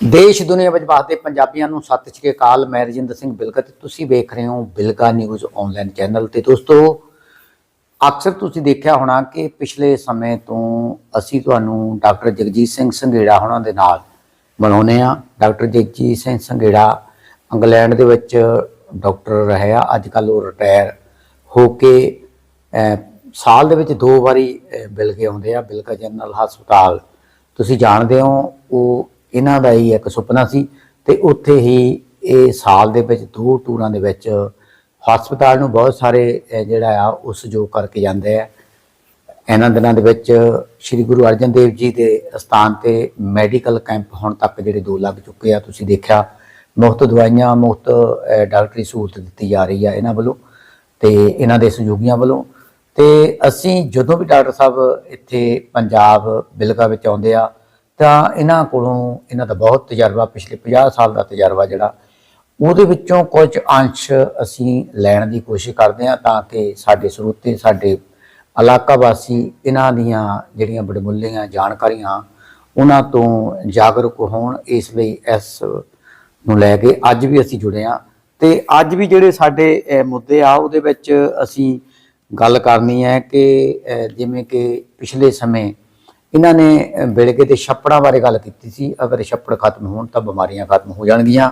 ਦੇਸ਼ ਦੁਨੀਆ ਵਿੱਚ ਵਸਦੇ ਪੰਜਾਬੀਆਂ ਨੂੰ ਸਤਿ ਸ਼੍ਰੀ ਅਕਾਲ ਮੈਂ ਰਜਿੰਦਰ ਸਿੰਘ ਬਿਲਗਾ ਤੇ ਤੁਸੀਂ ਵੇਖ ਰਹੇ ਹੋ ਬਿਲਗਾ ਨਿਊਜ਼ ਆਨਲਾਈਨ ਚੈਨਲ ਤੇ ਦੋਸਤੋ ਅਕਸਰ ਤੁਸੀਂ ਦੇਖਿਆ ਹੋਣਾ ਕਿ ਪਿਛਲੇ ਸਮੇਂ ਤੋਂ ਅਸੀਂ ਤੁਹਾਨੂੰ ਡਾਕਟਰ ਜਗਜੀਤ ਸਿੰਘ ਸੰਘੇੜਾ ਹੋਣਾ ਦੇ ਨਾਲ ਬਣਾਉਨੇ ਆ ਡਾਕਟਰ ਜਗਜੀਤ ਸਿੰਘ ਸੰਘੇੜਾ ਇੰਗਲੈਂਡ ਦੇ ਵਿੱਚ ਡਾਕਟਰ ਰਹੇ ਆ ਅੱਜ ਕੱਲ ਉਹ ਰਿਟਾਇਰ ਹੋ ਕੇ ਸਾਲ ਦੇ ਵਿੱਚ ਦੋ ਵਾਰੀ ਅਹ, ਬਿਲਗੇ ਆਉਂਦੇ ਆ ਬਿਲਗਾ ਜਨਰਲ ਹਸਪਤਾਲ ਤੁਸੀਂ ਜਾਣਦੇ ਹੋ ਉਹ ਇਹਨਾਂ ਦਾ ਹੀ ਇੱਕ ਸੁਪਨਾ ਸੀ ਤੇ ਉੱਥੇ ਹੀ ਇਹ ਸਾਲ ਦੇ ਵਿੱਚ ਦੋ ਟੂਰਾਂ ਦੇ ਵਿੱਚ ਹਸਪਤਾਲ ਨੂੰ ਬਹੁਤ ਸਾਰੇ ਜਿਹੜਾ ਆ, ਉਸ ਸਹਿਯੋਗ ਕਰਕੇ ਜਾਂਦੇ ਆ। ਇਹਨਾਂ ਦਿਨਾਂ ਦੇ ਵਿੱਚ ਸ੍ਰੀ ਗੁਰੂ ਅਰਜਨ ਦੇਵ ਜੀ ਦੇ ਸਥਾਨ ਤੇ ਮੈਡੀਕਲ ਕੈਂਪ ਹੁਣ ਤੱਕ ਜਿਹੜੇ ਦੋ ਲੱਗ ਚੁੱਕੇ ਆ, ਤੁਸੀਂ ਦੇਖਿਆ, ਮੁਫਤ ਦਵਾਈਆਂ, ਮੁਫਤ ਡਾਕਟਰੀ ਸਹੂਲਤ ਦਿੱਤੀ ਜਾ ਰਹੀ ਆ ਇਹਨਾਂ ਵੱਲੋਂ ਤੇ ਇਹਨਾਂ ਦੇ ਸਹਿਯੋਗੀਆਂ ਵੱਲੋਂ। ਤੇ ਅਸੀਂ ਜਦੋਂ ਵੀ ਡਾਕਟਰ ਸਾਹਿਬ ਇੱਥੇ ਪੰਜਾਬ ਬਿਲਗਾ ਵਿੱਚ ਆਉਂਦੇ ਆ ਤਾਂ ਇਹਨਾਂ ਕੋਲੋਂ ਇਹਨਾਂ ਦਾ ਬਹੁਤ ਤਜਰਬਾ, ਪਿਛਲੇ 50 ਸਾਲ ਦਾ ਤਜਰਬਾ ਜਿਹੜਾ, ਉਹਦੇ ਵਿੱਚੋਂ ਕੁਝ ਅੰਸ਼ ਅਸੀਂ ਲੈਣ ਦੀ ਕੋਸ਼ਿਸ਼ ਕਰਦੇ ਹਾਂ ਤਾਂ ਕਿ ਸਾਡੇ ਸਰੋਤੇ, ਸਾਡੇ ਇਲਾਕਾ ਵਾਸੀ ਇਹਨਾਂ ਦੀਆਂ ਜਿਹੜੀਆਂ ਬੜਮੁੱਲੀਆਂ ਜਾਣਕਾਰੀਆਂ ਉਹਨਾਂ ਤੋਂ ਜਾਗਰੂਕ ਹੋਣ, ਇਸ ਲਈ ਇਸ ਨੂੰ ਲੈ ਕੇ ਅੱਜ ਵੀ ਅਸੀਂ ਜੁੜੇ ਹਾਂ। ਤੇ ਅੱਜ ਵੀ ਜਿਹੜੇ ਸਾਡੇ ਮੁੱਦੇ ਆ ਉਹਦੇ ਵਿੱਚ ਅਸੀਂ ਗੱਲ ਕਰਨੀ ਹੈ ਕਿ ਜਿਵੇਂ ਕਿ ਪਿਛਲੇ ਸਮੇਂ ਇਹਨਾਂ ਨੇ ਅਹ, ਤੇ ਛੱਪੜਾਂ ਬਾਰੇ ਗੱਲ ਕੀਤੀ ਸੀ। ਅਗਰ ਛੱਪੜ ਖਤਮ ਹੋਣ ਤਾਂ ਬਿਮਾਰੀਆਂ ਖਤਮ ਹੋ ਜਾਣਗੀਆਂ।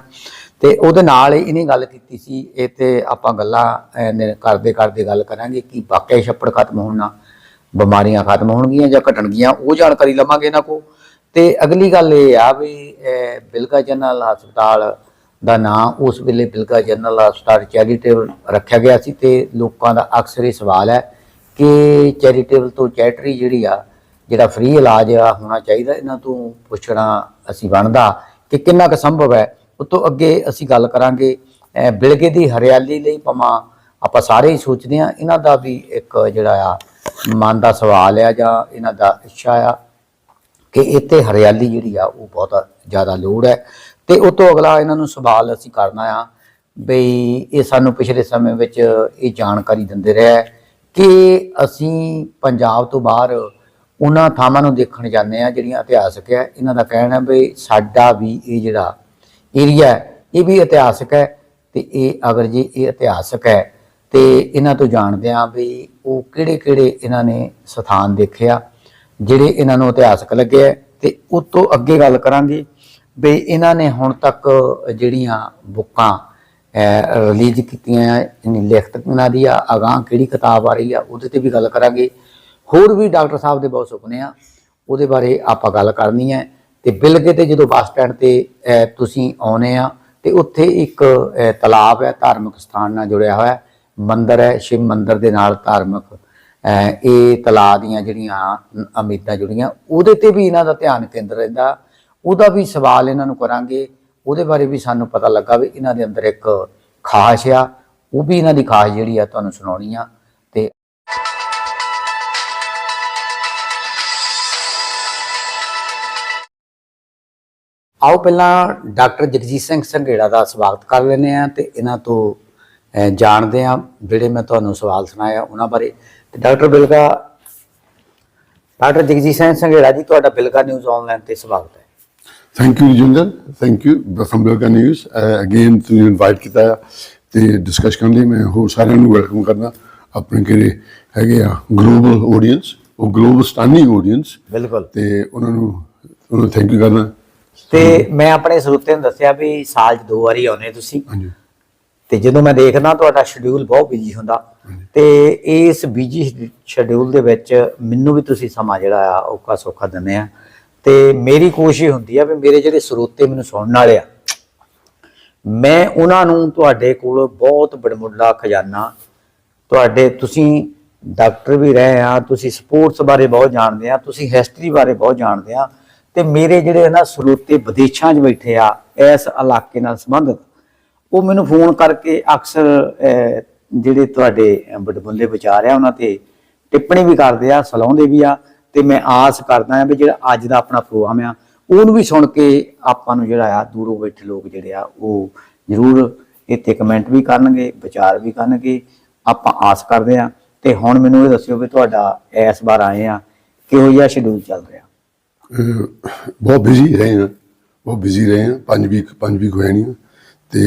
ਤੇ ਉਹਦੇ ਨਾਲ ਇਹਨੇ ਗੱਲ ਕੀਤੀ ਸੀ। ਇਹ ਤੇ ਆਪਾਂ ਗੱਲਾਂ ਕਰਦੇ ਕਰਦੇ ਗੱਲ ਕਰਾਂਗੇ ਕਿ ਵਾਕਿਆ ਛੱਪੜ ਖਤਮ ਹੋਣ ਨਾਲ ਬਿਮਾਰੀਆਂ ਖਤਮ ਹੋਣਗੀਆਂ ਜਾਂ ਘਟਣਗੀਆਂ ਉਹ ਜਾਣਕਾਰੀ ਲਵਾਂਗੇ ਇਹਨਾਂ ਕੋ ਤੇ ਅਗਲੀ ਗੱਲ ਇਹ ਆ ਵੀ ਬਿਲਕਾ ਜਨਰਲ ਹਸਪਤਾਲ ਦਾ ਨਾਂ ਉਸ ਵੇਲੇ ਬਿਲਕਾ ਜਨਰਲ ਹਸਪਤਾਲ ਚੈਰੀਟੇਬਲ ਰੱਖਿਆ ਗਿਆ ਸੀ ਤੇ ਲੋਕਾਂ ਦਾ ਅਕਸਰ ਇਹ ਸਵਾਲ ਹੈ ਕਿ ਚੈਰੀਟੇਬਲ ਤੋਂ ਚੈਟਰੀ ਜਿਹੜੀ ਆ ਜਿਹੜਾ ਫ੍ਰੀ ਇਲਾਜ ਆ ਹੋਣਾ ਚਾਹੀਦਾ, ਇਹਨਾਂ ਤੋਂ ਪੁੱਛਣਾ ਅਸੀਂ ਬਣਦਾ ਕਿ ਕਿੰਨਾ ਕੁ ਸੰਭਵ ਹੈ। ਉਸ ਤੋਂ ਅੱਗੇ ਅਸੀਂ ਗੱਲ ਕਰਾਂਗੇ ਬਿਲਗੇ ਦੀ ਹਰਿਆਲੀ ਲਈ ਪਮਾ ਆਪਾਂ ਸਾਰੇ ਹੀ ਸੋਚਦੇ ਆ ਇਹਨਾਂ ਦਾ ਵੀ ਇੱਕ ਜਿਹੜਾ ਆ ਮਨ ਦਾ ਸਵਾਲ ਆ ਜਾਂ ਇਹਨਾਂ ਦਾ ਇੱਛਾ ਆ ਕਿ ਇੱਥੇ ਹਰਿਆਲੀ ਜਿਹੜੀ ਆ ਉਹ ਬਹੁਤ ਜ਼ਿਆਦਾ ਲੋੜ ਹੈ। ਤੇ ਉਹ ਤੋਂ ਅਗਲਾ ਇਹਨਾਂ ਨੂੰ ਸਵਾਲ ਅਸੀਂ ਕਰਨਾ ਆ ਬਈ ਇਹ ਸਾਨੂੰ ਪਿਛਲੇ ਸਮੇਂ ਵਿੱਚ ਇਹ ਜਾਣਕਾਰੀ ਦਿੰਦੇ ਰਿਹਾ ਕਿ ਅਸੀਂ ਪੰਜਾਬ ਤੋਂ ਬਾਹਰ ਉਹਨਾਂ ਥਾਵਾਂ ਨੂੰ ਦੇਖਣ ਜਾਂਦੇ ਆ ਜਿਹੜੀਆਂ ਇਤਿਹਾਸਕ ਹੈ। ਇਹਨਾਂ ਦਾ ਕਹਿਣਾ ਵੀ ਸਾਡਾ ਵੀ ਇਹ ਜਿਹੜਾ ਏਰੀਆ ਇਹ ਵੀ ਇਤਿਹਾਸਕ ਹੈ ਤੇ ਇਹ ਅਗਰ ਜੇ ਇਹ ਇਤਿਹਾਸਕ ਹੈ, ਤੇ ਇਹਨਾਂ ਤੋਂ ਜਾਣਦੇ ਆ ਵੀ ਉਹ ਕਿਹੜੇ ਕਿਹੜੇ ਇਹਨਾਂ ਨੇ ਸਥਾਨ ਦੇਖਿਆ ਜਿਹੜੇ ਇਹਨਾਂ ਨੂੰ ਇਤਿਹਾਸਕ ਲੱਗੇ ਹੈ ਤੇ ਉਸ ਤੋਂ ਅੱਗੇ ਗੱਲ ਕਰਾਂਗੇ ਵੀ ਇਹਨਾਂ ਨੇ ਹੁਣ ਤੱਕ ਜਿਹੜੀਆਂ ਬੁੱਕਾਂ ਰਿਲੀਜ਼ ਕੀਤੀਆਂ ਇਨ ਲਿਖਤ ਇਹਨਾਂ ਦੀ ਆ, ਅਗਾਂਹ ਕਿਹੜੀ ਕਿਤਾਬ ਆ ਰਹੀ ਆ, ਉਹਦੇ ਤੇ ਵੀ ਗੱਲ ਕਰਾਂਗੇ। ਹੋਰ ਵੀ ਡਾਕਟਰ ਸਾਹਿਬ ਦੇ ਬਹੁਤ ਸੁਪਨੇ ਆ, ਉਹਦੇ ਬਾਰੇ ਆਪਾਂ ਗੱਲ ਕਰਨੀ ਹੈ। ਤੇ ਬਿਲਗੇ ਤੇ ਜਦੋਂ ਬੱਸ ਸਟੈਂਡ ਤੇ ਤੁਸੀਂ ਆਉਨੇ ਆ, ਤੇ ਉੱਥੇ ਇੱਕ ਤਲਾਬ ਹੈ, ਧਾਰਮਿਕ ਸਥਾਨ ਨਾਲ ਜੁੜਿਆ ਹੋਇਆ ਮੰਦਰ ਹੈ, ਸ਼ਿਵ ਮੰਦਰ ਦੇ ਨਾਲ ਧਾਰਮਿਕ ਇਹ ਤਲਾਬ ਦੀਆਂ ਜਿਹੜੀਆਂ ਅਮੀਦਾਂ ਜੁੜੀਆਂ, ਉਹਦੇ ਤੇ ਵੀ ਇਹਨਾਂ ਦਾ ਧਿਆਨ ਕੇਂਦਰ ਰਹਿੰਦਾ। ਉਹਦਾ ਵੀ ਸਵਾਲ ਇਹਨਾਂ ਨੂੰ ਕਰਾਂਗੇ। ਉਹਦੇ ਬਾਰੇ ਵੀ ਸਾਨੂੰ ਪਤਾ ਲੱਗਾ ਵੀ ਇਹਨਾਂ ਦੇ ਅੰਦਰ ਇੱਕ ਖਾਸ਼ ਆ। ਉਹ ਵੀ ਇਹਨਾਂ ਦੀ ਖਾਸ਼ ਜਿਹੜੀ ਆ, ਤੁਹਾਨੂੰ ਸੁਣਾਉਣੀ ਆ। ਆਓ ਪਹਿਲਾਂ ਡਾਕਟਰ ਜਗਜੀਤ ਸਿੰਘ ਸੰਘੇੜਾ ਦਾ ਸਵਾਗਤ ਕਰ ਲੈਨੇ ਆ ਤੇ ਇਹਨਾਂ ਤੋਂ ਜਾਣਦੇ ਆ ਜਿਹੜੇ ਮੈਂ ਤੁਹਾਨੂੰ ਸਵਾਲ ਸੁਣਾਇਆ ਉਹਨਾਂ ਬਾਰੇ। ਤੇ ਡਾਕਟਰ ਬਿਲਕਾ ਡਾਕਟਰ ਜਗਜੀਤ ਸਿੰਘ ਸੰਘੇੜਾ ਜੀ ਤੁਹਾਡਾ ਬਿਲਕਾ ਨਿਊਜ਼ ਆਨਲਾਈਨ ਤੇ ਸਵਾਗਤ ਹੈ। Thank you Rajinder thank you from Bilga news. Again ਤੁਸੀਂ ਇਨਵਾਈਟ ਕੀਤਾ ਤੇ ਡਿਸਕਸ ਕਰਨ ਲਈ ਮੈਂ ਹੋਰ ਸਾਰਿਆਂ ਨੂੰ ਵੈਲਕਮ ਕਰਨਾ ਆਪਣੇ ਕਿਰੇ ਹੈਗੇ ਆ ਗਲੋਬਲ ਆਡੀਅנס ਉਹ ਗਲੋਬਲ ਸਟਾਨੀ ਆਡੀਅנס ਬਿਲਕੁਲ। ਤੇ ਉਹਨਾਂ ਨੂੰ ਉਹਨਾਂ ਨੂੰ ਥੈਂਕ ਯੂ ਕਰਨਾ ਤੇ ਮੈਂ ਆਪਣੇ ਸਰੋਤਿਆਂ ਨੂੰ ਦੱਸਿਆ ਵੀ ਸਾਲ 'ਚ ਦੋ ਵਾਰੀ ਆਉਂਦੇ ਤੁਸੀਂ। ਹਾਂਜੀ। ਤੇ ਜਦੋਂ ਮੈਂ ਦੇਖਦਾ ਤੁਹਾਡਾ ਸ਼ਡਿਊਲ ਬਹੁਤ ਬਿਜ਼ੀ ਹੁੰਦਾ ਤੇ ਇਸ ਬਿਜ਼ੀ ਸ਼ਡਿਊਲ ਦੇ ਵਿੱਚ ਮੈਨੂੰ ਵੀ ਤੁਸੀਂ ਸਮਾਂ ਜਿਹੜਾ ਆ ਔਖਾ ਸੌਖਾ ਦਿੰਦੇ ਆ। ਤੇ ਮੇਰੀ ਕੋਸ਼ਿਸ਼ ਹੁੰਦੀ ਆ ਵੀ ਮੇਰੇ ਜਿਹੜੇ ਸਰੋਤੇ ਮੈਨੂੰ ਸੁਣਨ ਵਾਲੇ ਆ ਮੈਂ ਉਹਨਾਂ ਨੂੰ ਤੁਹਾਡੇ ਕੋਲ ਬਹੁਤ ਬੜਮੁੱਲਾ ਖਜ਼ਾਨਾ ਤੁਹਾਡੇ ਤੁਸੀਂ ਡਾਕਟਰ ਵੀ ਰਹੇ ਆ ਤੁਸੀਂ ਸਪੋਰਟਸ ਬਾਰੇ ਬਹੁਤ ਜਾਣਦੇ ਆ ਤੁਸੀਂ ਹਿਸਟਰੀ ਬਾਰੇ ਬਹੁਤ ਜਾਣਦੇ ਆ ਤੇ ਮੇਰੇ ਜਿਹੜੇ ਨਾ ਸਰੋਤੇ ਵਿਦੇਸ਼ਾਂ 'ਚ ਬੈਠੇ ਆ, ਇਸ ਇਲਾਕੇ ਨਾਲ ਸੰਬੰਧਿਤ, ਉਹ ਮੈਨੂੰ ਫੋਨ ਕਰਕੇ ਅਕਸਰ ਜਿਹੜੇ ਤੁਹਾਡੇ ਬੜਬੁੱਲੇ ਵਿਚਾਰ ਆ, ਉਹਨਾਂ ਤੇ ਟਿੱਪਣੀ ਵੀ ਕਰਦੇ ਆ, ਸਲਾਉਂਦੇ ਵੀ ਆ, ਤੇ ਮੈਂ ਆਸ ਕਰਦਾ ਆ ਵੀ ਜਿਹੜਾ ਅੱਜ ਦਾ ਆਪਣਾ ਪ੍ਰੋਗਰਾਮ ਆ, ਉਹਨੂੰ ਵੀ ਸੁਣ ਕੇ ਆਪਾਂ ਨੂੰ ਜਿਹੜਾ ਆ, ਦੂਰੋਂ ਬੈਠੇ ਲੋਕ ਜਿਹੜੇ ਆ, ਉਹ ਜ਼ਰੂਰ ਇੱਥੇ ਕਮੈਂਟ ਵੀ ਕਰਨਗੇ, ਵਿਚਾਰ ਵੀ ਕਰਨਗੇ, ਆਪਾਂ ਆਸ ਕਰਦੇ ਆ ਤੇ ਹੁਣ ਮੈਨੂੰ ਇਹ ਦੱਸਿਓ ਵੀ ਤੁਹਾਡਾ ਇਸ ਵਾਰ ਆਏ ਆ, ਕਿਹੋ ਜਿਹਾ ਸ਼ਡਿਊਲ ਚੱਲ ਰਿਹਾ? ਬਹੁਤ ਬਿਜ਼ੀ ਰਹੇ ਹਾਂ ਬਹੁਤ ਬਿਜ਼ੀ ਰਹੇ ਹਾਂ ਪੰਜ ਵੀਕ ਪੰਜ ਵੀਕ ਹੋਏ ਨਹੀਂ। ਤੇ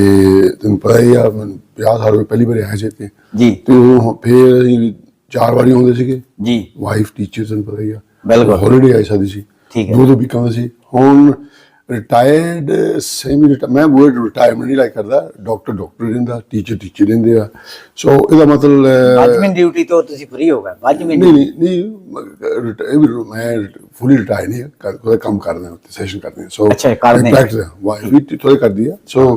ਤੈਨੂੰ ਪਤਾ ਹੀ ਆ ਮੈਨੂੰ 50 ਸਾਲ ਹੋ ਗਏ ਪਹਿਲੀ ਵਾਰ ਆਇਆ ਸੀ ਤੇ ਜੀ। ਤੇ ਉਹ ਫਿਰ ਅਸੀਂ ਚਾਰ ਵਾਰੀ ਆਉਂਦੇ ਸੀਗੇ। ਜੀ। ਵਾਈਫ ਟੀਚਰ ਤੁਹਾਨੂੰ ਪਤਾ ਹੀ ਆ। ਬਿਲਕੁਲ। ਹੌਲੀਡੇ ਆਈ ਸੀ। ਠੀਕ ਹੈ। ਦੋ ਦੋ ਵੀਕਾਂ ਦਾ ਸੀ। ਹੁਣ ਰਿਟਾਇਰਡ ਸੈਮੀ ਮੈਂ ਵਰਡ ਰਿਟਾਇਰਮੈਂਟ ਨਹੀਂ ਲਾਈਕ ਕਰਦਾ ਡਾਕਟਰ ਡਾਕਟਰ ਰਹਿੰਦਾ ਟੀਚਰ ਟੀਚਰ ਰਹਿੰਦੇ ਆ। ਸੋ ਇਹਦਾ ਮਤਲਬ ਵਾਜਮਨ ਡਿਊਟੀ ਤੋਂ ਤੁਸੀਂ ਫ੍ਰੀ ਹੋ ਗਏ ਵਾਜਮਨ ਨਹੀਂ ਨਹੀਂ। ਨਹੀਂ ਰਿਟਾਇਰ ਮੈਂ ਫੁੱਲੀ ਰਿਟਾਇਰ ਨਹੀਂ ਕੋਈ ਕੰਮ ਕਰਦੇ ਹਾਂ ਸੈਸ਼ਨ ਕਰਦੇ ਹਾਂ ਸੋ ਅੱਛਾ, ਕਰਦੇ ਹਾਂ। ਵਾਈ ਵੀ ਥੋੜੀ ਕਰਦੀ ਆ। ਸੋ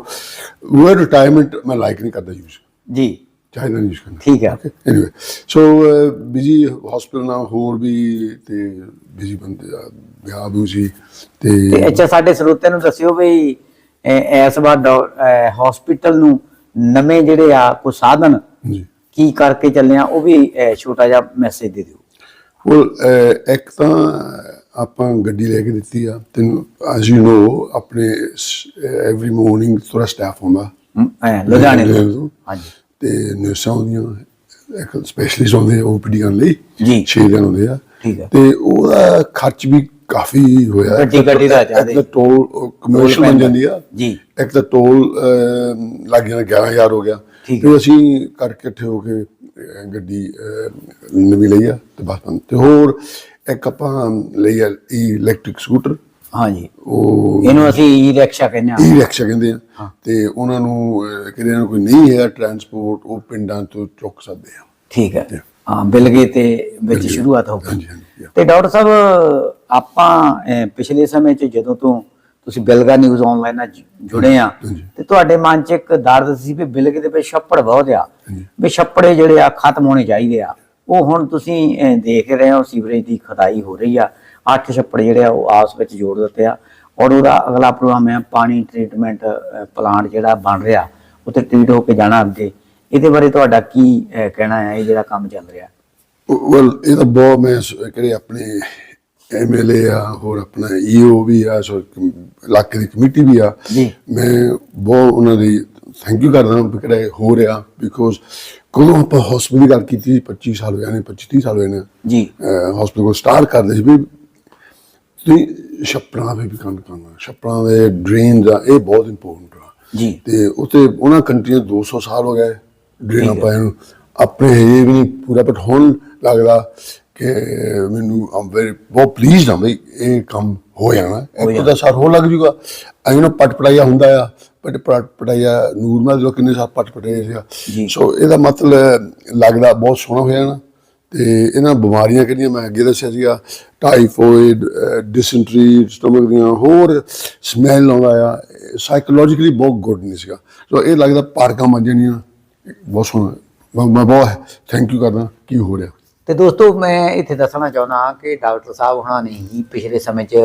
ਵਰਡ ਰਿਟਾਇਰਮੈਂਟ ਮੈਂ ਲਾਈਕ ਨਹੀਂ ਕਰਦਾ ਯੂਜ਼ ਜੀ। ਚਾਹੀਦਾ ਨਹੀਂ ਕਰਨਾ। ਠੀਕ ਹੈ ਐਨੀਵੇ ਸੋ ਬਿਜ਼ੀ ਹਸਪੀਟਲ ਨਾਲ ਹੋਰ ਵੀ ਤੇ ਬਿਜ਼ੀ ਬੰਦੇ ਆ ਵਿਆਹ ਵੀ ਸੀ ਤੇ ਅੱਛਾ ਸਾਡੇ ਸਰੋਤਿਆਂ ਨੂੰ ਦੱਸਿਓ ਵੀ ਇਸ ਵਾਰ ਹਸਪੀਟਲ ਨੂੰ ਨਵੇਂ ਜਿਹੜੇ ਆ ਕੋ ਸਾਧਨ ਜੀ ਕੀ ਕਰਕੇ ਚੱਲੇ ਆ ਉਹ ਵੀ ਛੋਟਾ ਜਿਹਾ ਮੈਸੇਜ ਦੇ ਦਿਓ। Well ਇੱਕ ਤਾਂ ਆਪਾਂ ਗੱਡੀ ਲੈ ਕੇ ਦਿੱਤੀ ਆ ਤੈਨੂੰ ਐਸ ਯੂ نو ਆਪਣੇ ਐਵਰੀ ਮਾਰਨਿੰਗ ਥੋੜਾ ਸਟਾਫ ਹੁੰਦਾ ਲੁਧਿਆਣੇ ਤੋਂ। ਹਾਂਜੀ। ਤੇ ਨਰਸਾਂ ਹੁੰਦੀਆਂ ਇੱਕ ਸਪੈਸ਼ਲਿਸਟ ਹੁੰਦੇ ਓਪੀਡੀ ਕਰਨ ਲਈ ਜੀ। 6 ਦਿਨ ਹੁੰਦੇ ਆ ਠੀਕ ਹੈ। ਤੇ ਉਹਦਾ ਖਰਚ ਵੀ ਕਾਫੀ ਹੋਇਆ ਗੱਡੀ- ਗੱਡੀ ਦਾ ਜ਼ਿਆਦੇ। ਇੱਕ ਟੋਲ ਕਮਰਸ਼ੀਅਲ ਬਣ। ਜਾਂਦੀ ਆ ਜੀ। ਇੱਕ ਤਾਂ ਟੋਲ ਲੱਗ ਜਾਂਦਾ 11000 ਹੋ ਗਿਆ ਤੇ ਅਸੀਂ ਕਰਕੇ ਇਕੱਠੇ ਹੋ ਕੇ ਗੱਡੀ ਨਵੀਂ ਲਈ ਆ ਤੇ ਬਸ। ਤੇ ਹੋਰ ਇੱਕ ਆਪਾਂ ਲਈ ਆ ਇਲੈਕਟ੍ਰਿਕ ਸਕੂਟਰ ਹਾਂਜੀ। ਉਹ ਇਹਨੂੰ ਅਸੀਂ ਈ ਰਿਕਸ਼ਾ ਕਹਿੰਦੇ ਆ ਈ ਰਿਕਸ਼ਾ ਕਹਿੰਦੇ ਆ ਤੇ ਉਹਨਾਂ ਨੂੰ ਅਹ, ਕਿਹਦੇ ਨੂੰ ਕੋਈ ਨਹੀਂ ਹੈ ਟਰਾਂਸਪੋਰਟ ਉਹ ਪਿੰਡਾਂ ਤੋਂ ਚੁੱਕ ਸਕਦੇ ਆ। ਠੀਕ ਹੈ। ਹਾਂ ਬਿਲਗੇ ਤੇ ਵਿੱਚ ਸ਼ੁਰੂਆਤ ਹੋ ਗਈ। ਹਾਂਜੀ ਹਾਂਜੀ ਤੇ ਡਾਕਟਰ ਸਾਹਿਬ ਆਪਾਂ ਅਹ, ਪਿਛਲੇ ਸਮੇਂ 'ਚ ਜਦੋਂ ਤੋਂ ਤੁਸੀਂ ਬਿਲਗਾ ਨਿਊਜ਼ ਆਨਲਾਈਨ ਨਾਲ ਜੁ- ਜੁੜੇ ਆ ਹਾਂਜੀ। ਤੇ ਤੁਹਾਡੇ ਮਨ 'ਚ ਇੱਕ ਦਰਦ ਸੀ ਵੀ ਬਿਲਗੇ ਦੇ ਵਿੱਚ ਛੱਪੜ ਬਹੁਤ ਆ ਹਾਂਜੀ। ਵੀ ਛੱਪੜੇ ਜਿਹੜੇ ਆ ਖਤਮ ਹੋਣੇ ਚਾਹੀਦੇ ਆ। ਉਹ ਹੁਣ ਤੁਸੀਂ ਅਹ, ਦੇਖ ਰਹੇ ਹੋ ਸੀਵਰੇਜ ਦੀ ਖਦਾਈ ਹੋ ਰਹੀ ਆ। ਅੱਠ ਛੱਪੜ ਜਿਹੜੇ ਆ ਉਹ ਆਪਸ ਵਿੱਚ ਜੋੜ ਦਿੱਤੇ ਆ। ਔਰ ਉਹਦਾ ਅਗਲਾ ਪ੍ਰੋਗਰਾਮ ਹੈ ਪਾਣੀ ਟ੍ਰੀਟਮੈਂਟ ਪਲਾਂਟ ਜਿਹੜਾ ਬਣ ਰਿਹਾ ਉੱਥੇ ਟ੍ਰੀਟ ਹੋ ਕੇ ਜਾਣਾ ਅੱਗੇ। ਇਹਦੇ ਬਾਰੇ ਤੁਹਾਡਾ ਕੀ ਕਹਿਣਾ ਹੈ? ਇਹ ਜਿਹੜਾ ਕੰਮ ਚੱਲ ਰਿਹਾ। ਵੈਲ ਇਹ ਤਾਂ ਬਹੁਤ ਮੈਂ ਕਿਹੜੇ ਆਪਣੇ ਐਮਐਲਏ ਆ ਹੋਰ ਆਪਣਾ ਈਓ ਵੀ ਆ ਸੋ ਇਲਾਕੇ ਦੀ ਕਮੇਟੀ ਵੀ ਆ। ਮੈਂ ਬਹੁਤ ਉਹਨਾਂ ਦੀ ਥੈਂਕ ਯੂ ਕਰਦਾ ਵੀ ਕਿਹੜਾ ਹੋ ਰਿਹਾ ਬਿਕੋਜ਼ ਕਦੋਂ ਆਪਾਂ ਹਸਪੀਟਲ ਦੀ ਗੱਲ ਕੀਤੀ ਸੀ, 25 ਸਾਲ ਹੋਏ ਨੇ 25 30 ਸਾਲ ਹੋਏ ਨੇ। ਜੀ। ਹਸਪੀਟਲ ਕੋਲ ਸਟਾਰਟ ਕਰਦੇ ਸੀ ਵੀ ਤੁਸੀਂ ਛੱਪੜਾਂ 'ਤੇ ਵੀ ਕੰਮ ਕਰਨਾ ਛੱਪੜਾਂ ਦੇ ਡਰੇਨਸ ਆ ਇਹ ਬਹੁਤ ਇੰਪੋਰਟੈਂਟ ਆ। ਜੀ। ਤੇ ਉੱਥੇ ਉਹਨਾਂ ਕੰਟਰੀਆਂ 200 ਸਾਲ ਹੋ ਗਏ ਡਰੇਨਾਂ ਠੀਕ ਹੈ। ਪਾਇਆ ਨੂੰ। ਆਪਣੇ ਹਜੇ ਵੀ ਨਹੀਂ ਪੂਰਾ ਬਟ ਹੁਣ ਲੱਗਦਾ ਕਿ ਮੈਨੂੰ ਆਮ ਵੈਰੀ ਬਹੁਤ ਪਲੀਜ਼ਡ ਹਾਂ ਬਈ ਇਹ ਕੰਮ ਹੋ ਜਾਣਾ। ਇੱਕ ਦਾ ਸਾਰ ਹੋ ਲੱਗ ਜੂਗਾ। ਐਂ ਨਾ ਪਟ ਪਟਾਈਆ ਹੁੰਦਾ ਆ ਪਟ ਪਟ ਪਟਾਈਆ ਨੂਰ ਨਾਲ ਜੋ ਕਿੰਨੇ ਸਾਲ ਪਟ ਪਟਾਈਆ ਜੀ। ਸੀਗਾ ਸੋ ਇਹਦਾ ਮਤਲਬ ਲੱਗਦਾ ਬਹੁਤ ਸੋਹਣਾ ਹੋ ਜਾਣਾ। ਤੇ ਇਹਨਾਂ ਬਿਮਾਰੀਆਂ ਕਿਹੜੀਆਂ ਮੈਂ ਅੱਗੇ ਦੱਸਿਆ ਸੀਗਾ ਟਾਈਫੋਇਡ ਡਿਸੈਂਟਰੀ ਸਟਮਕ ਦੀਆਂ ਹੋਰ ਸਮੈਲ ਆਉਂਦਾ ਆ ਸਾਈਕੋਲੋਜੀਕਲੀ ਬਹੁਤ ਗੁੱਡ ਨਹੀਂ ਸੀਗਾ। ਸੋ ਇਹ ਲੱਗਦਾ ਪਾਰਕਾਂ ਬਣ ਜਾਣੀਆਂ। ਬਹੁਤ ਸੋਹਣਾ। ਮੈਂ ਬਹੁਤ ਥੈਂਕ ਯੂ ਕਰਦਾ ਕੀ ਹੋ ਰਿਹਾ। ਤੇ ਦੋਸਤੋ ਮੈਂ ਇੱਥੇ ਦੱਸਣਾ ਚਾਹੁੰਦਾ ਕਿ ਡਾਕਟਰ ਸਾਹਿਬ ਹੁਣਾਂ ਨੇ ਹੀ ਪਿਛਲੇ ਸਮੇਂ 'ਚ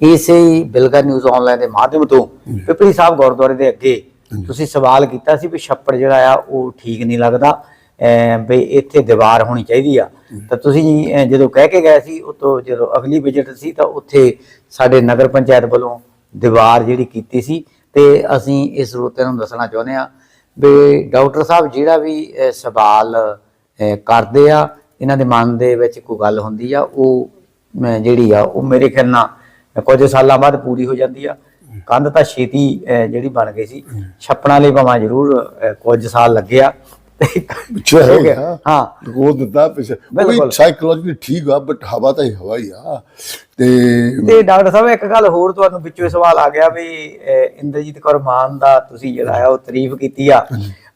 ਇਸੇ ਬਿਲਗਾ ਨਿਊਜ਼ ਆਨਲਾਈਨ ਦੇ ਮਾਧਿਅਮ ਤੋਂ ਪਿਪਲੀ ਸਾਹਿਬ ਗੁਰਦੁਆਰੇ ਦੇ ਅੱਗੇ ਤੁਸੀਂ ਸਵਾਲ ਕੀਤਾ ਸੀ ਵੀ ਛੱਪੜ ਜਿਹੜਾ ਆ ਉਹ ਠੀਕ ਨਹੀਂ ਲੱਗਦਾ। ਵੀ ਇੱਥੇ ਦੀਵਾਰ ਹੋਣੀ ਚਾਹੀਦੀ ਆ। ਤਾਂ ਤੁਸੀਂ ਜਦੋਂ ਕਹਿ ਕੇ ਗਏ ਸੀ ਉਹ ਤੋਂ ਜਦੋਂ ਅਗਲੀ ਵਿਜ਼ਿਟ ਸੀ ਤਾਂ ਉੱਥੇ ਸਾਡੇ ਨਗਰ ਪੰਚਾਇਤ ਵੱਲੋਂ ਦੀਵਾਰ ਜਿਹੜੀ ਕੀਤੀ ਸੀ ਤੇ ਅਸੀਂ ਇਸ ਸਰੋਤਿਆਂ ਨੂੰ ਦੱਸਣਾ ਚਾਹੁੰਦੇ ਆ ਵੀ ਡਾਕਟਰ ਸਾਹਿਬ ਜਿਹੜਾ ਵੀ ਸਵਾਲ ਕਰਦੇ ਆ ਇਹਨਾਂ ਦੇ ਮਨ ਦੇ ਵਿੱਚ ਕੋਈ ਗੱਲ ਹੁੰਦੀ ਆ ਉਹ ਜਿਹੜੀ ਆ ਉਹ ਮੇਰੇ ਖਿਆਲ ਨਾਲ ਕੁਝ ਸਾਲਾਂ ਬਾਅਦ ਪੂਰੀ ਹੋ ਜਾਂਦੀ ਆ। ਕੰਧ ਤਾਂ ਛੇਤੀ ਜਿਹੜੀ ਬਣ ਗਈ ਸੀ। ਛੱਪਣਾ ਲਈ ਭਾਵੇਂ ਜ਼ਰੂਰ ਕੁਝ ਸਾਲ ਲੱਗਿਆ ਪਿੱਛੇ ਹੋ ਗਿਆ। ਹਾਂ। ਉਹ ਦਿੱਤਾ ਪਿੱਛੇ। ਉਹ। ਵੀ ਸਾਈਕੋਲੋਜੀਕਲੀ ਠੀਕ ਆ ਬਟ ਹਵਾ ਤਾਂ ਹੀ ਹਵਾ ਹੀ ਆ। ਤੇ ਤੇ ਡਾਕਟਰ ਸਾਹਿਬ ਇੱਕ ਗੱਲ ਹੋਰ ਤੁਹਾਨੂੰ ਵਿੱਚੋਂ ਇਹ ਸਵਾਲ ਆ ਗਿਆ ਵੀ ਅਹ, ਇੰਦਰਜੀਤ ਕੌਰ ਮਾਨ ਦਾ ਤੁਸੀਂ ਜਿਹੜਾ ਆ ਉਹ ਤਾਰੀਫ ਕੀਤੀ ਆ।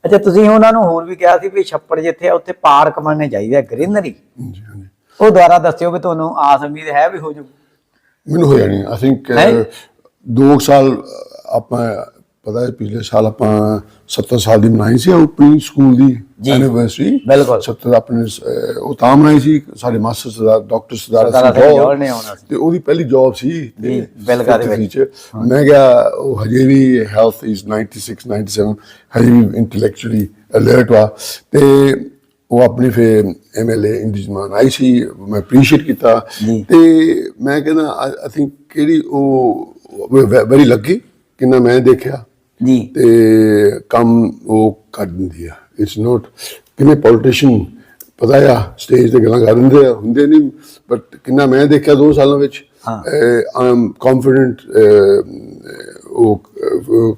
ਅੱਛਾ ਤੁਸੀਂ ਉਹਨਾਂ ਨੂੰ ਹੋਰ ਵੀ ਕਿਹਾ ਸੀ ਵੀ ਛੱਪੜ ਜਿੱਥੇ ਆ ਉੱਥੇ ਪਾਰਕ ਬਣਨੇ ਚਾਹੀਦੇ ਆ ਗ੍ਰੀਨਰੀ। ਹਾਂਜੀ ਹਾਂਜੀ। ਉਹ ਦੁਆਰਾ ਦੱਸਿਓ ਵੀ ਤੁਹਾਨੂੰ ਆਸ ਉਮੀਦ ਹੈ ਵੀ ਹੋ ਜੂ ਮੈਨੂੰ ਹੋ ਜਾਣੀ ਆਈ ਥਿੰਕ ਸਾਲ ਆਪਾਂ ਪਤਾ ਹੈ ਪਿਛਲੇ ਸਾਲ ਆਪਾਂ 70 ਸਾਲ ਦੀ ਮਨਾਈ ਸੀ ਓਪਨਿੰਗ ਸਕੂਲ ਦੀ। ਐਨੀਵਰਸਰੀ ਬਿਲਕੁਲ। 70 ਆਪਣੇ ਉਹ ਤਾਂ ਮਨਾਈ ਸੀ ਸਾਡੇ ਮਾਸਟਰ ਸਰਦਾਰ ਡਾਕਟਰ ਸਰਦਾਰ ਸਿੰਘ ਨੇ ਆਉਣਾ ਸੀ। ਤੇ ਉਹਦੀ ਪਹਿਲੀ ਜੌਬ ਸੀ ਤੇ ਬਿਲਗਾ ਦੇ 53 ਵਿੱਚ। ਮੈਂ ਕਿਹਾ ਉਹ ਹਜੇ ਵੀ ਹੈਲਥ ਇਜ਼ 96 97 ਹਜੇ ਵੀ ਇੰਟੈਲੈਕਚੁਅਲੀ ਅਲਰਟ ਵਾ ਤੇ ਉਹ ਆਪਣੀ ਫੇ ਐਮਐਲਏ ਇੰਦਿਜਮਾਨ ਆਈ ਸੀ ਮੈਂ ਅਪਰੀਸ਼ੀਏਟ ਕੀਤਾ। ਤੇ ਮੈਂ ਕਹਿੰਦਾ ਆਈ ਥਿੰਕ ਕਿਹੜੀ ਉਹ ਵੈਰੀ ਲੱਗੀ ਕਿੰਨਾ ਮੈਂ ਦੇਖਿਆ ਜੀ। ਤੇ ਕੰਮ ਉਹ ਕਰ ਦਿੰਦੀ ਆ। ਇਟਸ ਨਾਟ ਕਿੰਨੇ ਪੋਲੀਟੀਸ਼ੀਅਨ ਪਤਾ ਆ ਸਟੇਜ ਤੇ ਗੱਲਾਂ ਕਰ ਦਿੰਦੇ ਆ ਹੁੰਦੇ ਨਹੀਂ ਬਟ ਕਿੰਨਾ ਮੈਂ ਦੇਖਿਆ ਦੋ ਸਾਲਾਂ ਵਿੱਚ ਐਮ ਕੌਨਫੀਡੈਂਟ ਉਹ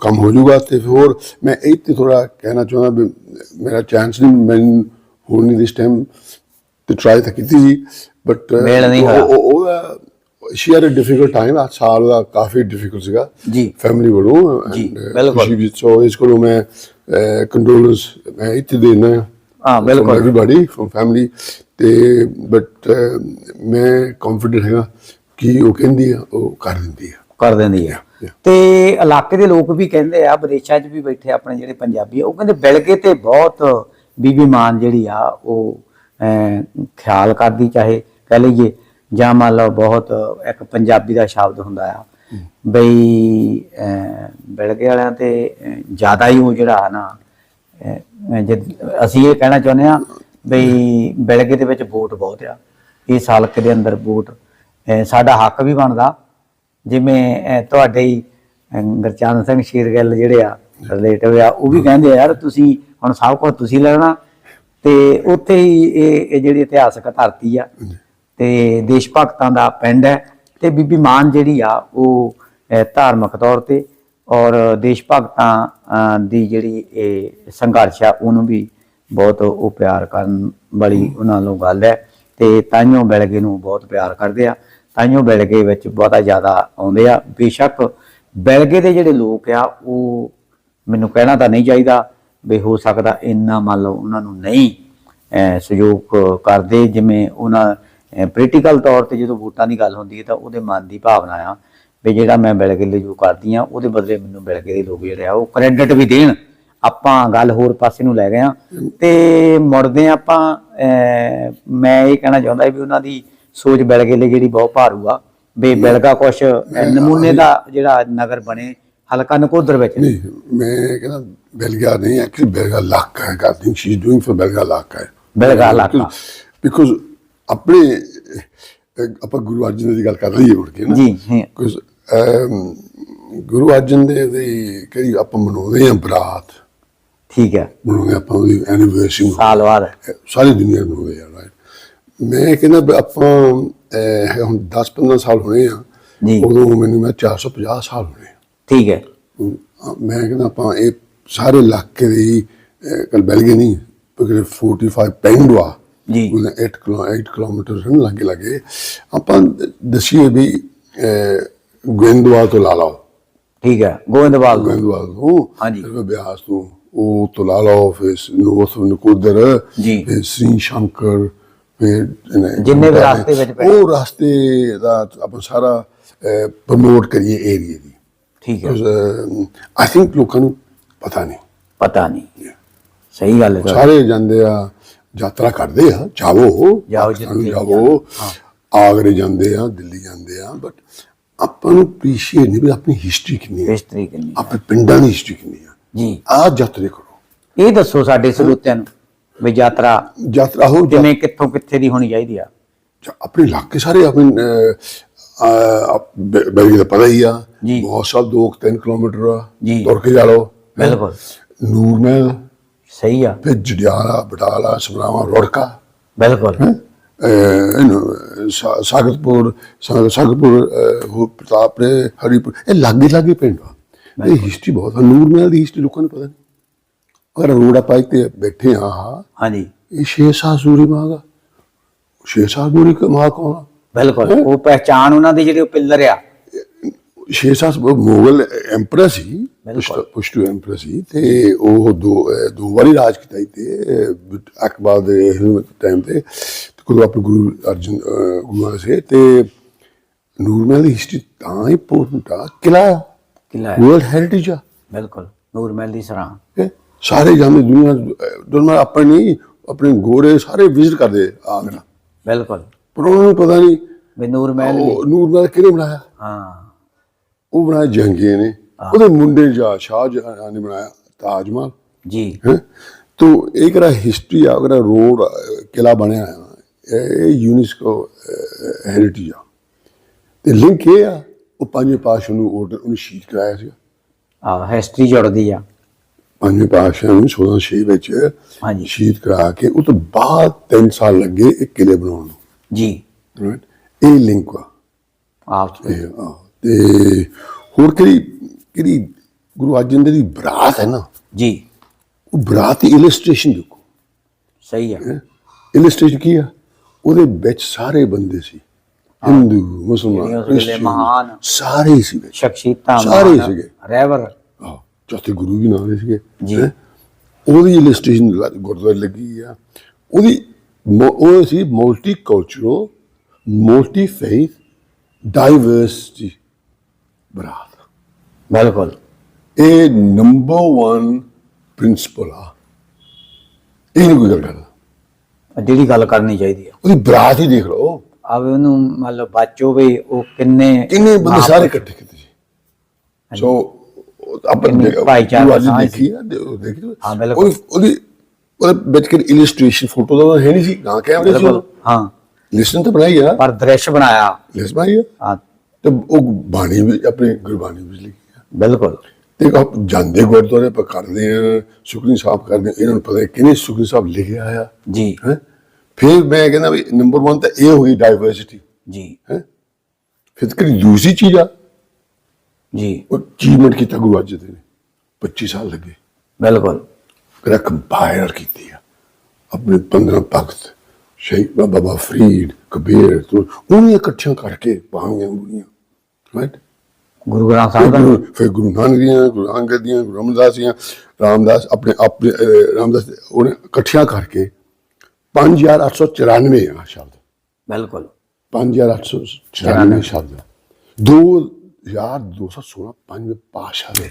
ਕੰਮ ਹੋ ਜਾਊਗਾ ਤੇ ਹੋਰ ਮੈਂ ਇਹ ਤੇ ਥੋੜਾ ਕਹਿਣਾ ਚਾਹੁੰਦਾ ਵੀ ਮੇਰਾ ਚਾਂਸ ਨਹੀਂ ਮੈਨੂੰ ਹੁਣ ਨਹੀਂ ਦਿਸ ਟਾਈਮ ਤੇ ਟਰਾਈ ਤਾਂ ਕੀਤੀ ਸੀ ਬਟ। ਉਹਦਾ she had a difficult time ਆ ਸਾਲ ਦਾ ਕਾਫੀ ਡਿਫਿਕਲਟ ਸੀਗਾ ਜੀ। ਫੈਮਿਲੀ ਵੱਲੋਂ ਜੀ, ਬਿਲਕੁਲ। ਵੀ ਸੋ ਇਸ ਕੋਲੋਂ ਮੈਂ ਕੰਡੋਲੈਂਸ ਮੈਂ ਇੱਥੇ ਦੇਣਾ ਹਾਂ, ਬਿਲਕੁਲ। ਐਵਰੀਬਾਡੀ ਫਰਮ ਫੈਮਿਲੀ ਤੇ ਬਟ ਮੈਂ ਕੰਫੀਡੈਂਟ ਹੈਗਾ ਕਿ ਉਹ ਕਹਿੰਦੀ ਆ ਉਹ ਕਰ ਦਿੰਦੀ ਆ ਕਰ ਦਿੰਦੀ ਆ. ਤੇ ਇਲਾਕੇ ਦੇ ਲੋਕ ਵੀ ਕਹਿੰਦੇ ਆ ਵਿਦੇਸ਼ਾਂ 'ਚ ਵੀ ਬੈਠੇ ਆਪਣੇ ਜਿਹੜੇ ਪੰਜਾਬੀ ਉਹ ਕਹਿੰਦੇ ਬਿਲਗੇ ਤੇ ਬਹੁਤ ਬੀਬੀ ਮਾਨ ਜਿਹੜੀ ਆ ਉਹ ਖਿਆਲ ਕਰਦੀ ਚਾਹੇ ਕਹਿ ਲਈਏ ਜਾਂ ਮੰਨ ਲਓ ਬਹੁਤ ਇੱਕ ਪੰਜਾਬੀ ਦਾ ਸ਼ਬਦ ਹੁੰਦਾ ਆ ਬਈ ਅਮ, ਬਿਲਗੇ ਵਾਲਿਆਂ ਤੇ ਜ਼ਿਆਦਾ ਹੀ ਉਹ ਜਿਹੜਾ ਨਾ ਅਮ, ਅਸੀਂ ਇਹ ਕਹਿਣਾ ਚਾਹੁੰਦੇ ਆ ਬਈ ਬਿਲਗੇ ਦੇ ਵਿੱਚ ਵੋਟ ਬਹੁਤ ਆ ਇਹ ਸਾਲਕ ਦੇ ਅੰਦਰ ਵੋਟ ਸਾਡਾ ਹੱਕ ਵੀ ਬਣਦਾ। ਜਿਵੇਂ ਤੁਹਾਡੇ ਹੀ ਅਹ, ਸਿੰਘ ਸ਼ੀਰਗਿੱਲ ਜਿਹੜੇ ਆ ਰਿਲੇਟਿਵ ਆ ਉਹ ਵੀ ਕਹਿੰਦੇ ਆ ਯਾਰ ਤੁਸੀਂ ਹੁਣ ਸਭ ਕੁਝ ਤੁਸੀਂ ਲੈਣਾ ਤੇ ਉੱਥੇ ਹੀ ਇਹ ਇਹ ਜਿਹੜੀ ਇਤਿਹਾਸਕ ਧਰਤੀ ਆ ਤੇ ਦੇਸ਼ ਭਗਤਾਂ ਦਾ ਪਿੰਡ ਹੈ ਤੇ ਬੀਬੀ ਮਾਨ ਜਿਹੜੀ ਆ, ਉਹ ਧਾਰਮਿਕ ਤੌਰ ਤੇ ਔਰ ਦੇਸ਼ ਭਗਤਾਂ ਦੀ ਜਿਹੜੀ ਇਹ ਸੰਘਰਸ਼ ਆ, ਉਹਨੂੰ ਵੀ ਬਹੁਤ ਉਹ ਪਿਆਰ ਕਰਨ ਵਾਲੀ ਉਹਨਾਂ ਨੂੰ ਗੱਲ ਹੈ ਤੇ ਤਾਈਓ ਬਿਲਗੇ ਨੂੰ ਬਹੁਤ ਪਿਆਰ ਕਰਦੇ ਆ। ਤਾਈਓ ਬਿਲਗੇ ਵਿੱਚ ਬਹੁਤਾ ਜ਼ਿਆਦਾ ਆਉਂਦੇ ਆ। ਬੇਸ਼ੱਕ ਬਿਲਗੇ ਦੇ ਜਿਹੜੇ ਲੋਕ ਆ, ਉਹ ਮੈਨੂੰ ਕਹਿਣਾ ਤਾਂ ਨਹੀਂ ਚਾਹੀਦਾ ਵੀ ਹੋ ਸਕਦਾ ਇੰਨਾ ਮੰਨ ਲਓ ਉਹਨਾਂ ਨੂੰ ਨਹੀਂ ਸਹਿਯੋਗ ਕਰਦੇ ਜਿਵੇਂ ਉਹਨਾਂ ਪੋਲੀਟੀਕਲ ਤੌਰ ਤੇ ਜਦੋਂ ਵੋਟਾਂ ਦੀ ਗੱਲ ਹੁੰਦੀ ਹੈ ਤਾਂ ਉਹਦੇ ਮਨ ਦੀ ਭਾਵਨਾ ਆ ਵੀ ਜਿਹੜਾ ਮੈਂ ਬਿਲਗੇ ਲਈ ਜੋ ਕਰਦੀ ਆ ਉਹਦੇ ਬਦਲੇ ਮੈਨੂੰ ਬਿਲਗੇ ਦੇ ਲੋਕ ਜਿਹੜੇ ਆ ਉਹ ਕ੍ਰੈਡਿਟ ਵੀ ਦੇਣ। ਆਪਾਂ ਗੱਲ ਹੋਰ ਪਾਸੇ ਨੂੰ ਲੈ ਗਏ ਆ ਤੇ ਮੁੜਦੇ ਆਪਾਂ ਮੈਂ ਇਹ ਕਹਿਣਾ ਚਾਹੁੰਦਾ ਵੀ ਉਹਨਾਂ ਦੀ ਸੋਚ ਬਿਲਗੇ ਲਈ ਜਿਹੜੀ ਬਹੁਤ ਭਾਰੂ ਆ ਵੀ ਬਿਲਗਾ ਕੁਛ ਨਮੂਨੇ ਦਾ ਜਿਹੜਾ ਨਗਰ ਬਣੇ ਹਲਕਾ ਨਕੋਦਰ ਵਿੱਚ। ਨਹੀਂ ਮੈਂ ਕਹਿੰਦਾ ਬੈਲਗਾ ਨਹੀਂ ਐਕਚੁਅਲੀ ਬੈਲਗਾ ਇਲਾਕਾ ਹੈ I think she is doing for Bilga ਇਲਾਕਾ ਹੈ। ਬਿਲਗਾ ਇਲਾਕਾ। ਬਿਕੋਜ਼ ਆਪਣੇ ਆਪਾਂ ਗੁਰੂ ਅਰਜਨ ਦੀ ਗੱਲ ਕਰ ਲਈਏ ਮੁੜ ਕੇ ਨਾ। ਜੀ। ਬਿਕੋਜ਼ ਗੁਰੂ ਅਰਜਨ ਦੇਵ ਦੀ ਕਿਹੜੀ ਆਪਾਂ ਮਨਾਉਂਦੇ ਆ ਬਰਾਤ। ਠੀਕ ਹੈ। ਮਨਾਉਂਦੇ ਆਪਾਂ ਉਹਦੀ ਐਨੀਵਰਸਰੀ ਸਾਲ ਬਾਅਦ। ਸਾਰੀ ਦੁਨੀਆ ਨੂੰ ਹੋਵੇ ਯਾਰ right? ਮੈਂ ਕਹਿੰਦਾ ਆਪਾਂ ਹੁਣ 10 15 ਸਾਲ ਹੋਣੇ ਆ। ਜੀ। ਉਦੋਂ ਮੈਨੂੰ ਮੈਂ 450 ਸਾਲ ਹੋਣੇ ਆ। ਠੀਕ ਹੈ। ਮੈਂ ਕਹਿੰਦਾ ਆਪਾਂ ਇਹ ਸਾਰੇ ਇਲਾਕੇ ਦੀ ਕਲ ਬੈਲਗੇ ਨਹੀਂ ਪਰ 45 ਪੈਂਡਵਾ ਜੀ। ਉਹਨੇ 8 ਕਿਲੋ 8 ਕਿਲੋਮੀਟਰ ਹਨ ਲੱਗੇ ਲੱਗੇ ਆਪਾਂ ਦਸੀਏ ਵੀ ਗੋਇੰਦਵਾਲ ਤੋਂ ਲਾ ਲਓ ਠੀਕ ਹੈ ਗੋਇੰਦਵਾਲ। ਗੋਇੰਦਵਾਲ ਤੋਂ ਹਾਂਜੀ। ਫਿਰ ਬਿਆਸ ਤੋਂ ਉਹ ਤੋਂ ਲਾ ਲਓ ਫਿਰ ਨੋਰਥ ਨਕੋਦਰ ਜੀ। ਫਿਰ ਸ੍ਰੀ ਸ਼ੰਕਰ ਫਿਰ ਜਿੰਨੇ ਵੀ ਰਾਸਤੇ ਵਿੱਚ। ਉਹ ਰਸਤੇ ਦਾ ਆਪਾਂ ਸਾਰਾ ਪ੍ਰਮੋਟ ਕਰੀਏ ਏਰੀਆ ਦੀ ਠੀਕ ਹੈ ਆਈ ਥਿੰਕ ਲੋਕਾਂ ਨੂੰ ਪਤਾ ਨਹੀਂ ਪਤਾ ਨਹੀਂ ਸਹੀ ਗੱਲ ਹੈ। ਸਾਰੇ ਜਾਂਦੇ ਆ ਯਾਤਰਾ ਕਰਦੇ ਆ ਜਾਵੋ ਜਾਓ ਜਿੱਥੇ ਜਾਵੋ ਆਗਰੇ ਜਾਂਦੇ ਆ ਦਿੱਲੀ ਜਾਂਦੇ ਆ ਬਟ ਆਪਾਂ ਨੂੰ ਅਪਰੀਸ਼ੀਏਟ ਨਹੀਂ ਵੀ ਆਪਣੀ ਹਿਸਟਰੀ ਕਿੰਨੀ ਹੈ। ਇਸ ਤਰੀਕੇ ਨਾਲ ਆਪਣੇ ਪਿੰਡਾਂ ਦੀ ਹਿਸਟਰੀ ਕਿੰਨੀ ਆ ਜੀ। ਆ ਯਾਤਰੇ ਕਰੋ। ਇਹ ਦੱਸੋ ਸਾਡੇ ਸਰੋਤਿਆਂ ਨੂੰ ਵੀ ਯਾਤਰਾ ਯਾਤਰਾ ਹੋ ਜਿਵੇਂ ਕਿੱਥੋਂ ਕਿੱਥੇ ਦੀ ਹੋਣੀ ਚਾਹੀਦੀ ਆ? ਆਪਣੇ ਇਲਾਕੇ ਸਾਰੇ ਆਪਣੇ ਬੈਲਗੀ ਦਾ ਪਤਾ ਹੀ ਆ। ਬਹੁਤ ਸਾਹਿਬ 2-3 ਕਿਲੋਮੀਟਰ ਆ। ਤੁਰ ਕੇ ਜਾ ਲਓ ਬਿਲਕੁਲ। ਨੂਰਮਹਿਲ ਸਹੀ ਆ। ਫਿਰ ਜੜਿਆਲਾ ਬਟਾਲਾ ਸਮਰਾਵਾ ਰੋੜਕਾ। ਬਿਲਕੁਲ। ਇਹਨੂੰ ਸਾ- ਸਾਗਰਪੁਰ ਸਾ- ਸਾਗਰਪੁਰ ਅਹ, ਹੋਰ ਪ੍ਰਤਾਪ ਨੇ ਹਰੀਪੁਰ ਇਹ ਲਾਗੇ ਲਾਗੇ ਪਿੰਡ ਆ। ਇਹ ਹਿਸਟਰੀ ਬਹੁਤ ਆ। ਨੂਰ ਮਹਿਲ ਦੀ ਹਿਸਟਰੀ ਲੋਕਾਂ ਨੂੰ ਪਤਾ ਨਹੀਂ। ਅਗਰ ਰੋਡ ਆਪਾਂ ਇੱਥੇ ਬੈਠੇ ਆ ਹਾਂਜੀ। ਇਹ ਛੇ ਸਾਲ ਸੂਰੀ ਮਾਗਾ ਛੇ ਸਾਲ ਸੂਰੀ ਮਾਂ ਕੌਣ ਬਿਲਕੁਲ। ਉਹ ਪਹਿਚਾਨ ਉਹਨਾਂ ਦੀ ਜਿਹੜੇ ਪਿੱਲਰ ਆ। ਛੇ ਸਾਲ ਮੁਗਲ ਐਮਪਰੈਸ ਸੀ। ਪੁਸ਼ਤੂ ਐਮਪਰੈਸ ਸੀ ਤੇ ਉਹ ਦੋ ਦੋ ਵਾਰੀ ਰਾਜ ਕੀਤਾ ਤੇ ਅਕਬਰ ਦੇ ਟਾਈਮ ਤੇ ਕੋਲ ਆਪਣੇ ਗੁਰੂ ਅਰਜਨ ਗੁਰੂ ਨਾਨਕ ਸੀ ਤੇ ਨੂਰਮਹਿਲ ਦੀ ਹਿਸਟਰੀ ਤਾਂ ਹੀ ਆ ਕਿਲਾ ਕਿਲਾ ਵਰਲਡ ਹੈਰੀਟੇਜ ਆ। ਬਿਲਕੁਲ ਨੂਰ ਮਹਿਲ ਦੀ ਸਰਾਂ। ਸਾਰੇ ਜਾਂਦੇ ਦੁਨੀਆ ਦੁਨੀਆ ਆਪਣੇ ਆਪਣੇ ਗੋਰੇ ਸਾਰੇ ਵਿਜ਼ਿਟ ਕਰਦੇ ਆਗਰਾ ਬਿਲਕੁਲ। ਪਰ ਉਹਨਾਂ ਨੂੰ ਪਤਾ ਨਹੀਂ ਵੀ ਮਹਿਲ ਉਹ ਨੂਰਮਹਿਲ ਕਿਹਨੇ ਬਣਾਇਆ? ਹਾਂ। ਉਹ ਬਣਾਇਆ ਜਹਾਂਗੀਰ ਨੇ। ਉਹਦੇ ਮੁੰਡੇ ਜਾ ਸ਼ਾਹਜਹਾਂ ਨੇ ਬਣਾਇਆ ਤਾਜ ਮਹਿਲ। ਜੀ। ਹੈ? ਤੋ ਇੱਕ ਰਾ ਹਿਸਟਰੀ ਆ ਅਗਰ ਰੋਡ ਕਿਲਾ ਬਣਿਆ ਹੈ। ਇਹ ਯੂਨੈਸਕੋ ਹੈਰੀਟੇਜ ਆ। ਤੇ ਲਿੰਕ ਇਹ ਆ ਉਹ ਪੰਜਵੇਂ ਪਾਸ਼ਾ ਨੂੰ ਆਰਡਰ ਉਹਨੂੰ ਸ਼ਹੀਦ ਕਰਾਇਆ ਸੀ ਆ ਹਿਸਟਰੀ ਜੁੜਦੀ ਆ। ਪੰਜਵੇਂ ਪਾਸ਼ਾ ਨੂੰ 1606 ਵਿੱਚ ਹਾਂਜੀ। ਸ਼ਹੀਦ ਕਰਾ ਕੇ ਉਹ ਤੋਂ ਬਾਅਦ 3 ਸਾਲ ਲੱਗੇ ਇੱਕ ਕਿਲੇ ਬਣਾਉਣ ਨੂੰ। ਜੀ। ਰਾਈਟ ਇਹ ਲਿੰਕ ਆ। ਆਪ ਇਹ ਆ। ਤੇ ਹੋਰ ਕਿਹੜੀ ਜਿਹੜੀ ਗੁਰੂ ਅਰਜਨ ਦੇਵ ਦੀ ਬਰਾਤ ਹੈ ਨਾ ਜੀ। ਉਹ ਬਰਾਤ ਦੀ ਇਲਸਟ੍ਰੇਸ਼ਨ ਦੇਖੋ। ਸਹੀ ਹੈ? ਇਲਸਟ੍ਰੇਸ਼ਨ ਕੀ ਆ? ਉਹਦੇ ਵਿੱਚ ਸਾਰੇ ਬੰਦੇ ਸੀ। ਹਿੰਦੂ ਮੁਸਲਮਾਨ ਮਹਾਨ ਸਾਰੇ ਸੀਗੇ। ਸ਼ਖਸੀਅਤਾਂ ਸਾਰੇ ਸੀਗੇ। ਰਹਿਬਰ ਚੌਥੇ ਗੁਰੂ ਵੀ ਨਾਲ ਸੀਗੇ। ਜੀ। ਉਹਦੀ ਇਲਸਟ੍ਰੇਸ਼ਨ ਗੁਰਦੁਆਰੇ ਲੱਗੀ ਆ। ਉਹਦੀ ਉਹ ਸੀ multi cultural multi faith diversity ਬਰਾਤ। ਬਿਲਕੁਲ। ਇਹ ਨੰਬਰ 1 ਪ੍ਰਿੰਸੀਪਲ ਆ। ਇਹ ਨਹੀਂ ਕੋਈ ਗੱਲ ਕਰਦਾ ਜਿਹੜੀ ਗੱਲ ਕਰਨੀ ਚਾਹੀਦੀ ਆ। ਉਹਦੀ ਬਰਾਤ ਹੀ ਦੇਖ ਲਓ। ਆਵੇ ਉਹਨੂੰ ਮਤਲਬ ਬਾਚੋ ਵੀ ਉਹ ਕਿੰਨੇ ਕਿੰਨੇ ਬੰਦੇ ਸਾਰੇ ਇਕੱਠੇ ਕੀਤੇ ਸੀ ਸੋ ਉਹ ਆਪਾਂ ਕਿੰਨੀ ਦੇਖ- ਦੇਖੀ? ਹਾਂ, ਬਿਲਕੁਲ। ਉਹਦੀ ਉਹਦੀ ਵਿੱਚ ਕਿ ਇਲਸਟ੍ਰੇਸ਼ਨ ਫੋਟੋ ਦਾ ਹੈ ਨਹੀਂ ਸੀ ਨਾ ਕੈਮਰੇ ਸੀ ਹਾਂ। ਲਿਸਨ ਤਾਂ ਬਣਾਈ ਆ। ਪਰ ਦ੍ਰਿਸ਼ ਬਣਾਇਆ। ਲਿਸਨ ਬਣਾਈ ਆ। ਹਾਂ। ਤੇ ਉਹ ਬਾਣੀ ਵੀ ਆਪਣੀ ਗੁਰਬਾਣੀ ਵਿੱਚ ਲਿਖੀ। ਬਿਲਕੁਲ। ਤੇ ਆਪ ਜਾਂਦੇ ਗੁਰਦੁਆਰੇ ਆਪਾਂ ਕਰਦੇ ਸੁਖਨੀ ਸਾਹਿਬ ਕਰਦੇ ਇਹਨਾਂ ਨੂੰ ਪਤਾ ਕਿਹਨੇ ਸੁਖਨੀ ਸਾਹਿਬ ਲਿਖਿਆ ਆ। ਜੀ। ਹੈ? ਫਿਰ ਮੈਂ ਕਹਿੰਦਾ ਵੀ ਨੰਬਰ 1 ਤਾਂ ਇਹ ਹੋਈ ਡਾਈਵਰਸਿਟੀ ਜੀ। ਹੈ? ਫਿਰ ਕਿਹੜੀ ਦੂਸਰੀ ਚੀਜ਼ ਆ? ਜੀ। ਉਹ ਅਚੀਵਮੈਂਟ ਕੀਤਾ ਗੁਰੂ ਅਰਜਨ ਦੇਵ ਨੇ 25 ਸਾਲ ਲੱਗੇ। ਬਿਲਕੁਲ। ਫਿਰ ਕੰਪਾਇਰ ਕੀਤੀ ਆ ਆਪਣੇ 15 ਭਗਤ ਸ਼ਹੀਦ ਬਾਬਾ ਫਰੀਦ ਕਬੀਰ ਤੋਂ ਉਹਨੀਆਂ ਇਕੱਠੀਆਂ ਕਰਕੇ ਬਾਣੀਆਂ ਬੁਣੀਆਂ ਰਾਈਟ ਗੁਰੂ ਗ੍ਰੰਥ ਸਾਹਿਬ ਦਾ? ਗੁਰੂ ਫਿਰ ਗੁਰੂ ਨਾਨਕ ਦੀਆਂ ਗੁਰੂ ਅੰਗਦ ਦੀਆਂ ਗੁਰੂ ਰਾਮਦਾਸ ਦੀਆਂ ਰਾਮਦਾਸ ਆਪਣੇ ਆਪਣੇ ਅਹ, ਰਾਮਦਾਸ ਦੇ- ਉਹਨੇ ਇਕੱਠੀਆਂ ਕਰਕੇ 5894 ਆ ਸ਼ਬਦ। ਬਿਲਕੁਲ। 5894 ਸ਼ਬਦ। 2216 ਪੰਜ ਭਾਸ਼ਾ ਦੇ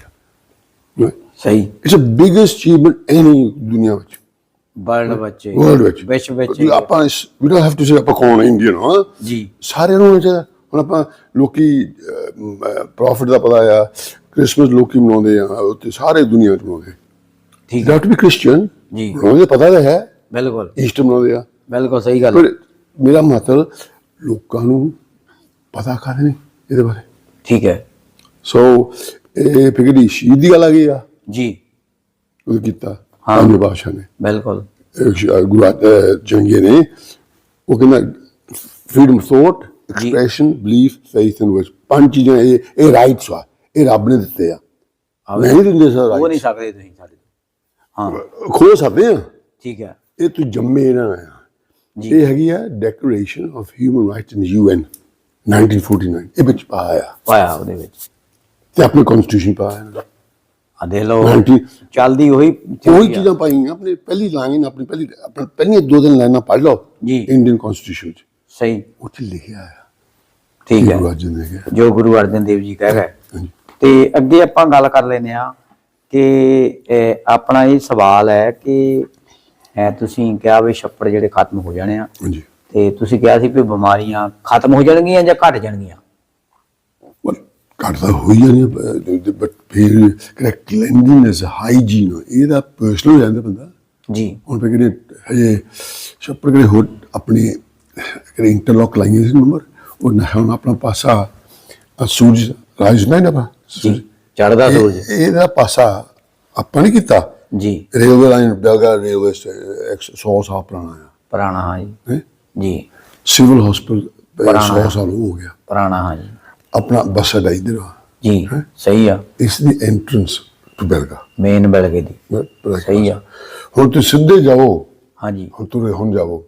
ਸਹੀ। ਇਟਸ ਅ ਬਿਗੇਸਟ ਅਚੀਵਮੈਂਟ ਐਨੀ ਦੁਨੀਆ ਵਿੱਚ। ਵਰਲਡ ਬੱਚੇ ਵਰਲਡ ਵਿੱਚ। ਵਿਸ਼ਵ ਵਿੱਚ। ਆਪਾਂ ਵੀ ਡੋਨਟ ਹੈਵ ਟੂ ਸੇ ਆਪਾਂ ਕੌਣ ਇੰਡੀਅਨ ਹਾਂ ਜੀ। ਸਾਰਿਆਂ ਨੂੰ ਹੋਣਾ ਚਾਹੀਦਾ ਹੁਣ ਆਪਾਂ ਲੋਕੀ ਪ੍ਰੋਫਿਟ ਦਾ ਪਤਾ ਆ ਕ੍ਰਿਸਮਸ ਲੋਕੀ ਮਨਾਉਂਦੇ ਆ ਉੱਤੇ ਸਾਰੇ ਦੁਨੀਆ ਚ ਮਨਾਉਂਦੇ ਠੀਕ ਹੈ ਡਾਟ ਵੀ ਕ੍ਰਿਸਚੀਅਨ ਜੀ। ਮਨਾਉਂਦੇ ਪਤਾ ਤਾਂ ਹੈ। ਬਿਲਕੁਲ। ਈਸਟਰ ਮਨਾਉਂਦੇ ਆ। ਬਿਲਕੁਲ ਸਹੀ ਗੱਲ। ਪਰ ਮੇਰਾ ਮਤਲਬ ਲੋਕਾਂ ਨੂੰ ਪਤਾ ਕਰ ਨਹੀਂ ਇਹਦੇ ਬਾਰੇ। ਠੀਕ ਹੈ। ਸੋ ਇਹ ਫਿਕਰੀ ਸ਼ਹੀਦ ਦੀ ਗੱਲ ਆ? ਗਈ ਆ ਜੀ। ਉਹ ਕੀਤਾ ਹਾਂ। ਬਾਦਸ਼ਾਹ ਨੇ। ਬਿਲਕੁਲ। ਗੁਰੂ ਅ, ਜੰਗੀਏ ਨੇ ਉਹ ਕਹਿੰਦਾ freedom of thought expression belief faith and words ਪੰਜ ਚੀਜ਼ਾਂ ਇਹ ਇਹ ਰਾਈਟਸ ਆ ਇਹ ਰੱਬ ਨੇ ਦਿੱਤੇ ਆ ਆਵੇ ਨਹੀਂ ਦਿੰਦੇ ਸਰ ਉਹ ਰਾਈਟ ਨਹੀਂ ਸਕਦੇ ਤੁਸੀਂ ਸਾਡੇ ਤੋਂ। ਹਾਂ ਖੋ ਸਕਦੇ ਆ ਠੀਕ ਹੈ ਇਹ ਤੂੰ ਜੰਮੇ ਨਾ ਆ ਜੀ ਇਹ ਹੈਗੀ ਆ declaration of human rights in UN 1949 ਇਹ ਵਿੱਚ ਪਾਇਆ ਪਾਇਆ ਉਹਦੇ ਵਿੱਚ ਤੇ ਆਪਣੇ ਕਨਸਟੀਟਿਊਸ਼ਨ ਪਾਇਆ ਆ ਦੇਖ ਲਓ 90 ਚੱਲਦੀ ਉਹੀ ਉਹੀ ਚੱਲਦੀ ਆ। ਚੀਜ਼ਾਂ ਪਾਈਆਂ ਆਪਣੀ ਪਹਿਲੀ ਲਾਈਨ ਆਪਣੀ ਪਹਿਲੀ ਆਪਣੀ ਪਹਿਲੀਆਂ ਦੋ ਦਿਨ ਲਾਈਨਾਂ ਪੜ੍ਹ ਲਓ ਜੀ। ਇੰਡੀਅਨ ਕਨਸਟੀਟਿਊਸ਼ਨ ਚ ਸਹੀ ਉੱਥੇ ਲਿਖਿਆ ਆ ਠੀਕ ਗੁਰੂ ਹੈ ਅਰਜਨ ਦੇਵ ਨੇ ਜੋ ਗੁਰੂ ਅਰਜਨ ਦੇਵ ਜੀ ਕਹਿ ਗਏ। ਤੇ ਅੱਗੇ ਆਪਾਂ ਗੱਲ ਕਰ ਲੈਨੇ ਆ ਕਿ ਆਪਣਾ ਇਹ ਸਵਾਲ ਹੈ ਕਿ ਤੁਸੀਂ ਕਿਹਾ ਵੀ ਛੱਪੜ ਜਿਹੜੇ ਖਤਮ ਹੋ ਜਾਣੇ ਆ। ਤੇ ਤੁਸੀਂ ਕਿਹਾ ਸੀ ਵੀ ਬਿਮਾਰੀਆਂ ਖਤਮ ਹੋ ਜਾਣਗੀਆਂ ਜਾਂ ਘਟ ਜਾਣਗੀਆਂ? ਘੱਟ ਤਾਂ ਹੋਈ ਜਾਣੀ ਬਟ ਫਿਰ ਕਿਹੜਾ ਕਲੈਂਡੀਨੈਸ ਹਾਈਜੀਨ ਇਹਦਾ ਪਰਸਨਲ ਰਹਿੰਦਾ ਬੰਦਾ। ਜੀ। ਹੁਣ ਫਿਰ ਕਿਹੜੇ ਹਜੇ ਛੱਪੜ ਕਿਹੜੇ ਹੋਰ ਆਪਣੇ ਕਿਹੜੇ ਇੰਟਰਲੌਕ ਲਾਈਆਂ ਸੀ ਨੰਬਰ? ਉਹ ਨਾ ਹੁਣ ਆਪਣਾ ਪਾਸਾ ਸੂਰਜ ਰਾਜ ਨਹੀਂ ਨਾ ਜੀ ਚੜਦਾ ਸੂਰਜ। ਇਹਦਾ ਪਾਸਾ ਆਪਾਂ ਨਹੀਂ ਕੀਤਾ। ਜੀ। ਰੇਲਵੇ ਲਾਈਨ ਬਲਗਾ ਰੇਲਵੇ 100 ਸਾਲ ਪੁਰਾਣਾ ਆ। ਪੁਰਾਣਾ ਹਾਂ ਜੀ। ਹੈਂ? ਜੀ। ਸਿਵਲ ਹਸਪੀਟਲ ਪੁਰਾਣਾ 100 ਹੈ। ਸਾਲ ਹੋ ਗਿਆ। ਪੁਰਾਣਾ ਹਾਂ ਜੀ। ਆਪਣਾ ਬੱਸ ਅੱਡਾ ਇੱਧਰ ਜੀ ਸਹੀ ਆ। ਇਸ ਦੀ ਐਂਟਰੈਂਸ ਟੂ ਬਲਗਾ। ਮੇਨ ਬਲਗੇ ਦੀ। ਸਹੀ ਆ। ਹੁਣ ਤੁਸੀਂ ਸਿੱਧੇ ਜਾਓ ਹਾਂਜੀ ਹੁਣ ਤੁਸੀਂ ਹੁਣ ਜਾਓ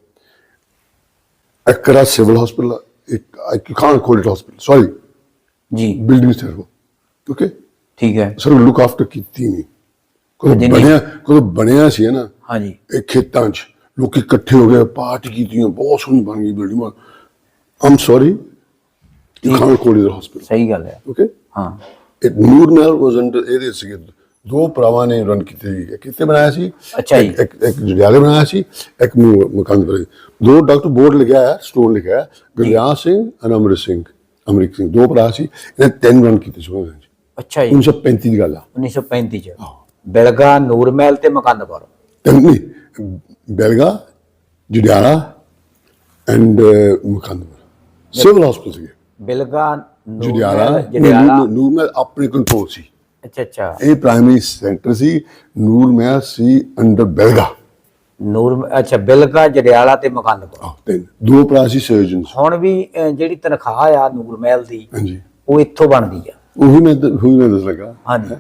ਅਕਰਾ ਸਿਵਲ ਹਸਪੀਟਲ ਇੱਕ I can't call it hospital sorry ਜੀ ਬਿਲਡਿੰਗ ਸਰਵ ਓਕੇ ਠੀਕ ਹੈ ਸਰ ਲੁੱਕ ਆਫਟਰ ਕੀਤੀ ਨਹੀਂ ਕੋਈ ਜਿੰਨੀ- ਬਣਿਆ ਕੋਈ ਬਣਿਆ ਸੀ ਨਾ ਹਾਂਜੀ ਇਹ ਖੇਤਾਂ 'ਚ ਲੋਕੀ ਇਕੱਠੇ ਹੋ ਗਏ ਪਾਰਟੀ ਕੀਤੀਆਂ ਬਹੁਤ ਸੋਹਣੀ ਬਣ ਗਈ building I'm sorry you can't call it hospital ਸਹੀ ਗੱਲ ਹੈ ਓਕੇ ਹਾਂ ਇਟ ਨੂਰਮਹਿਲ ਵਾਸ ਅੰਡਰ ਇਹਦੇ ਸੀਗੇ ਦੋ ਭਰਾਵਾਂ ਨੇ ਰਨ ਕੀਤੇ ਸੀਗੇ ਕਿੱਥੇ ਬਣਾਇਆ ਸੀ ਅੱਛਾ ਜੀ। ਇੱਕ- ਇੱਕ ਜੜਿਆਲੇ ਬਣਾਇਆ ਸੀ ਇੱਕ ਮਕਾਨ ਪਰ ਦੋ ਡਾਕਟਰ ਬੋਰਡ ਲਿਖਿਆ ਹੈ ਸਟੋਨ ਲਿਖਿਆ ਹੈ ਗੁਰਦਿਆਲ ਸਿੰਘ ਅਮਰਿਤ ਸਿੰਘ ਅਮਰਿਕ ਸਿੰਘ। ਦੋ ਭਰਾ ਸੀ ਇਹਨੇ ਤਿੰਨ ਰਨ ਕੀਤੇ ਸੀ ਅੱਛਾ ਜੀ। 1935 ਦੀ ਗੱਲ ਆ। 1935 ਚ। ਬਿਲਗਾ ਨੂਰਮਹਿਲ ਤੇ ਮਕੰਦਪੁਰ ਤਿੰਨ ਨਹੀਂ Bilga Jandiala and Makanpur civil hospital ਸੀ ਬਿਲਗਾ ਜੜਿਆਲਾ ਨੂਰਮਹਿਲ ਆਪਣੇ ਕੰਟਰੋਲ ਸੀ। ਅੱਛਾ ਅੱਛਾ। ਇਹ ਪ੍ਰਾਇਮਰੀ ਸੈਂਟਰ ਸੀ ਨੂਰਮਹਿਲ ਸੀ ਅੰਡਰ ਬੈਲਗਾ। ਨੂਰ ਅੱਛਾ ਬਿਲਗਾ ਜੜਿਆਲਾ ਤੇ ਮਕੰਦਪੁਰ ਆਹ ਤਿੰਨ ਦੋ ਭਰਾ ਸੀ ਸਰਜਨਸ ਹੁਣ ਵੀ ਅਹ, ਜਿਹੜੀ ਤਨਖਾਹ ਆ ਨੂਰਮਹਿਲ ਦੀ ਹਾਂਜੀ। ਉਹ ਇੱਥੋਂ ਬਣਦੀ ਆ। ਉਹੀ ਮੈਂ ਦ- ਉਹੀ ਮੈਂ ਦੱਸ ਲੱਗਾ ਹਾਂਜੀ।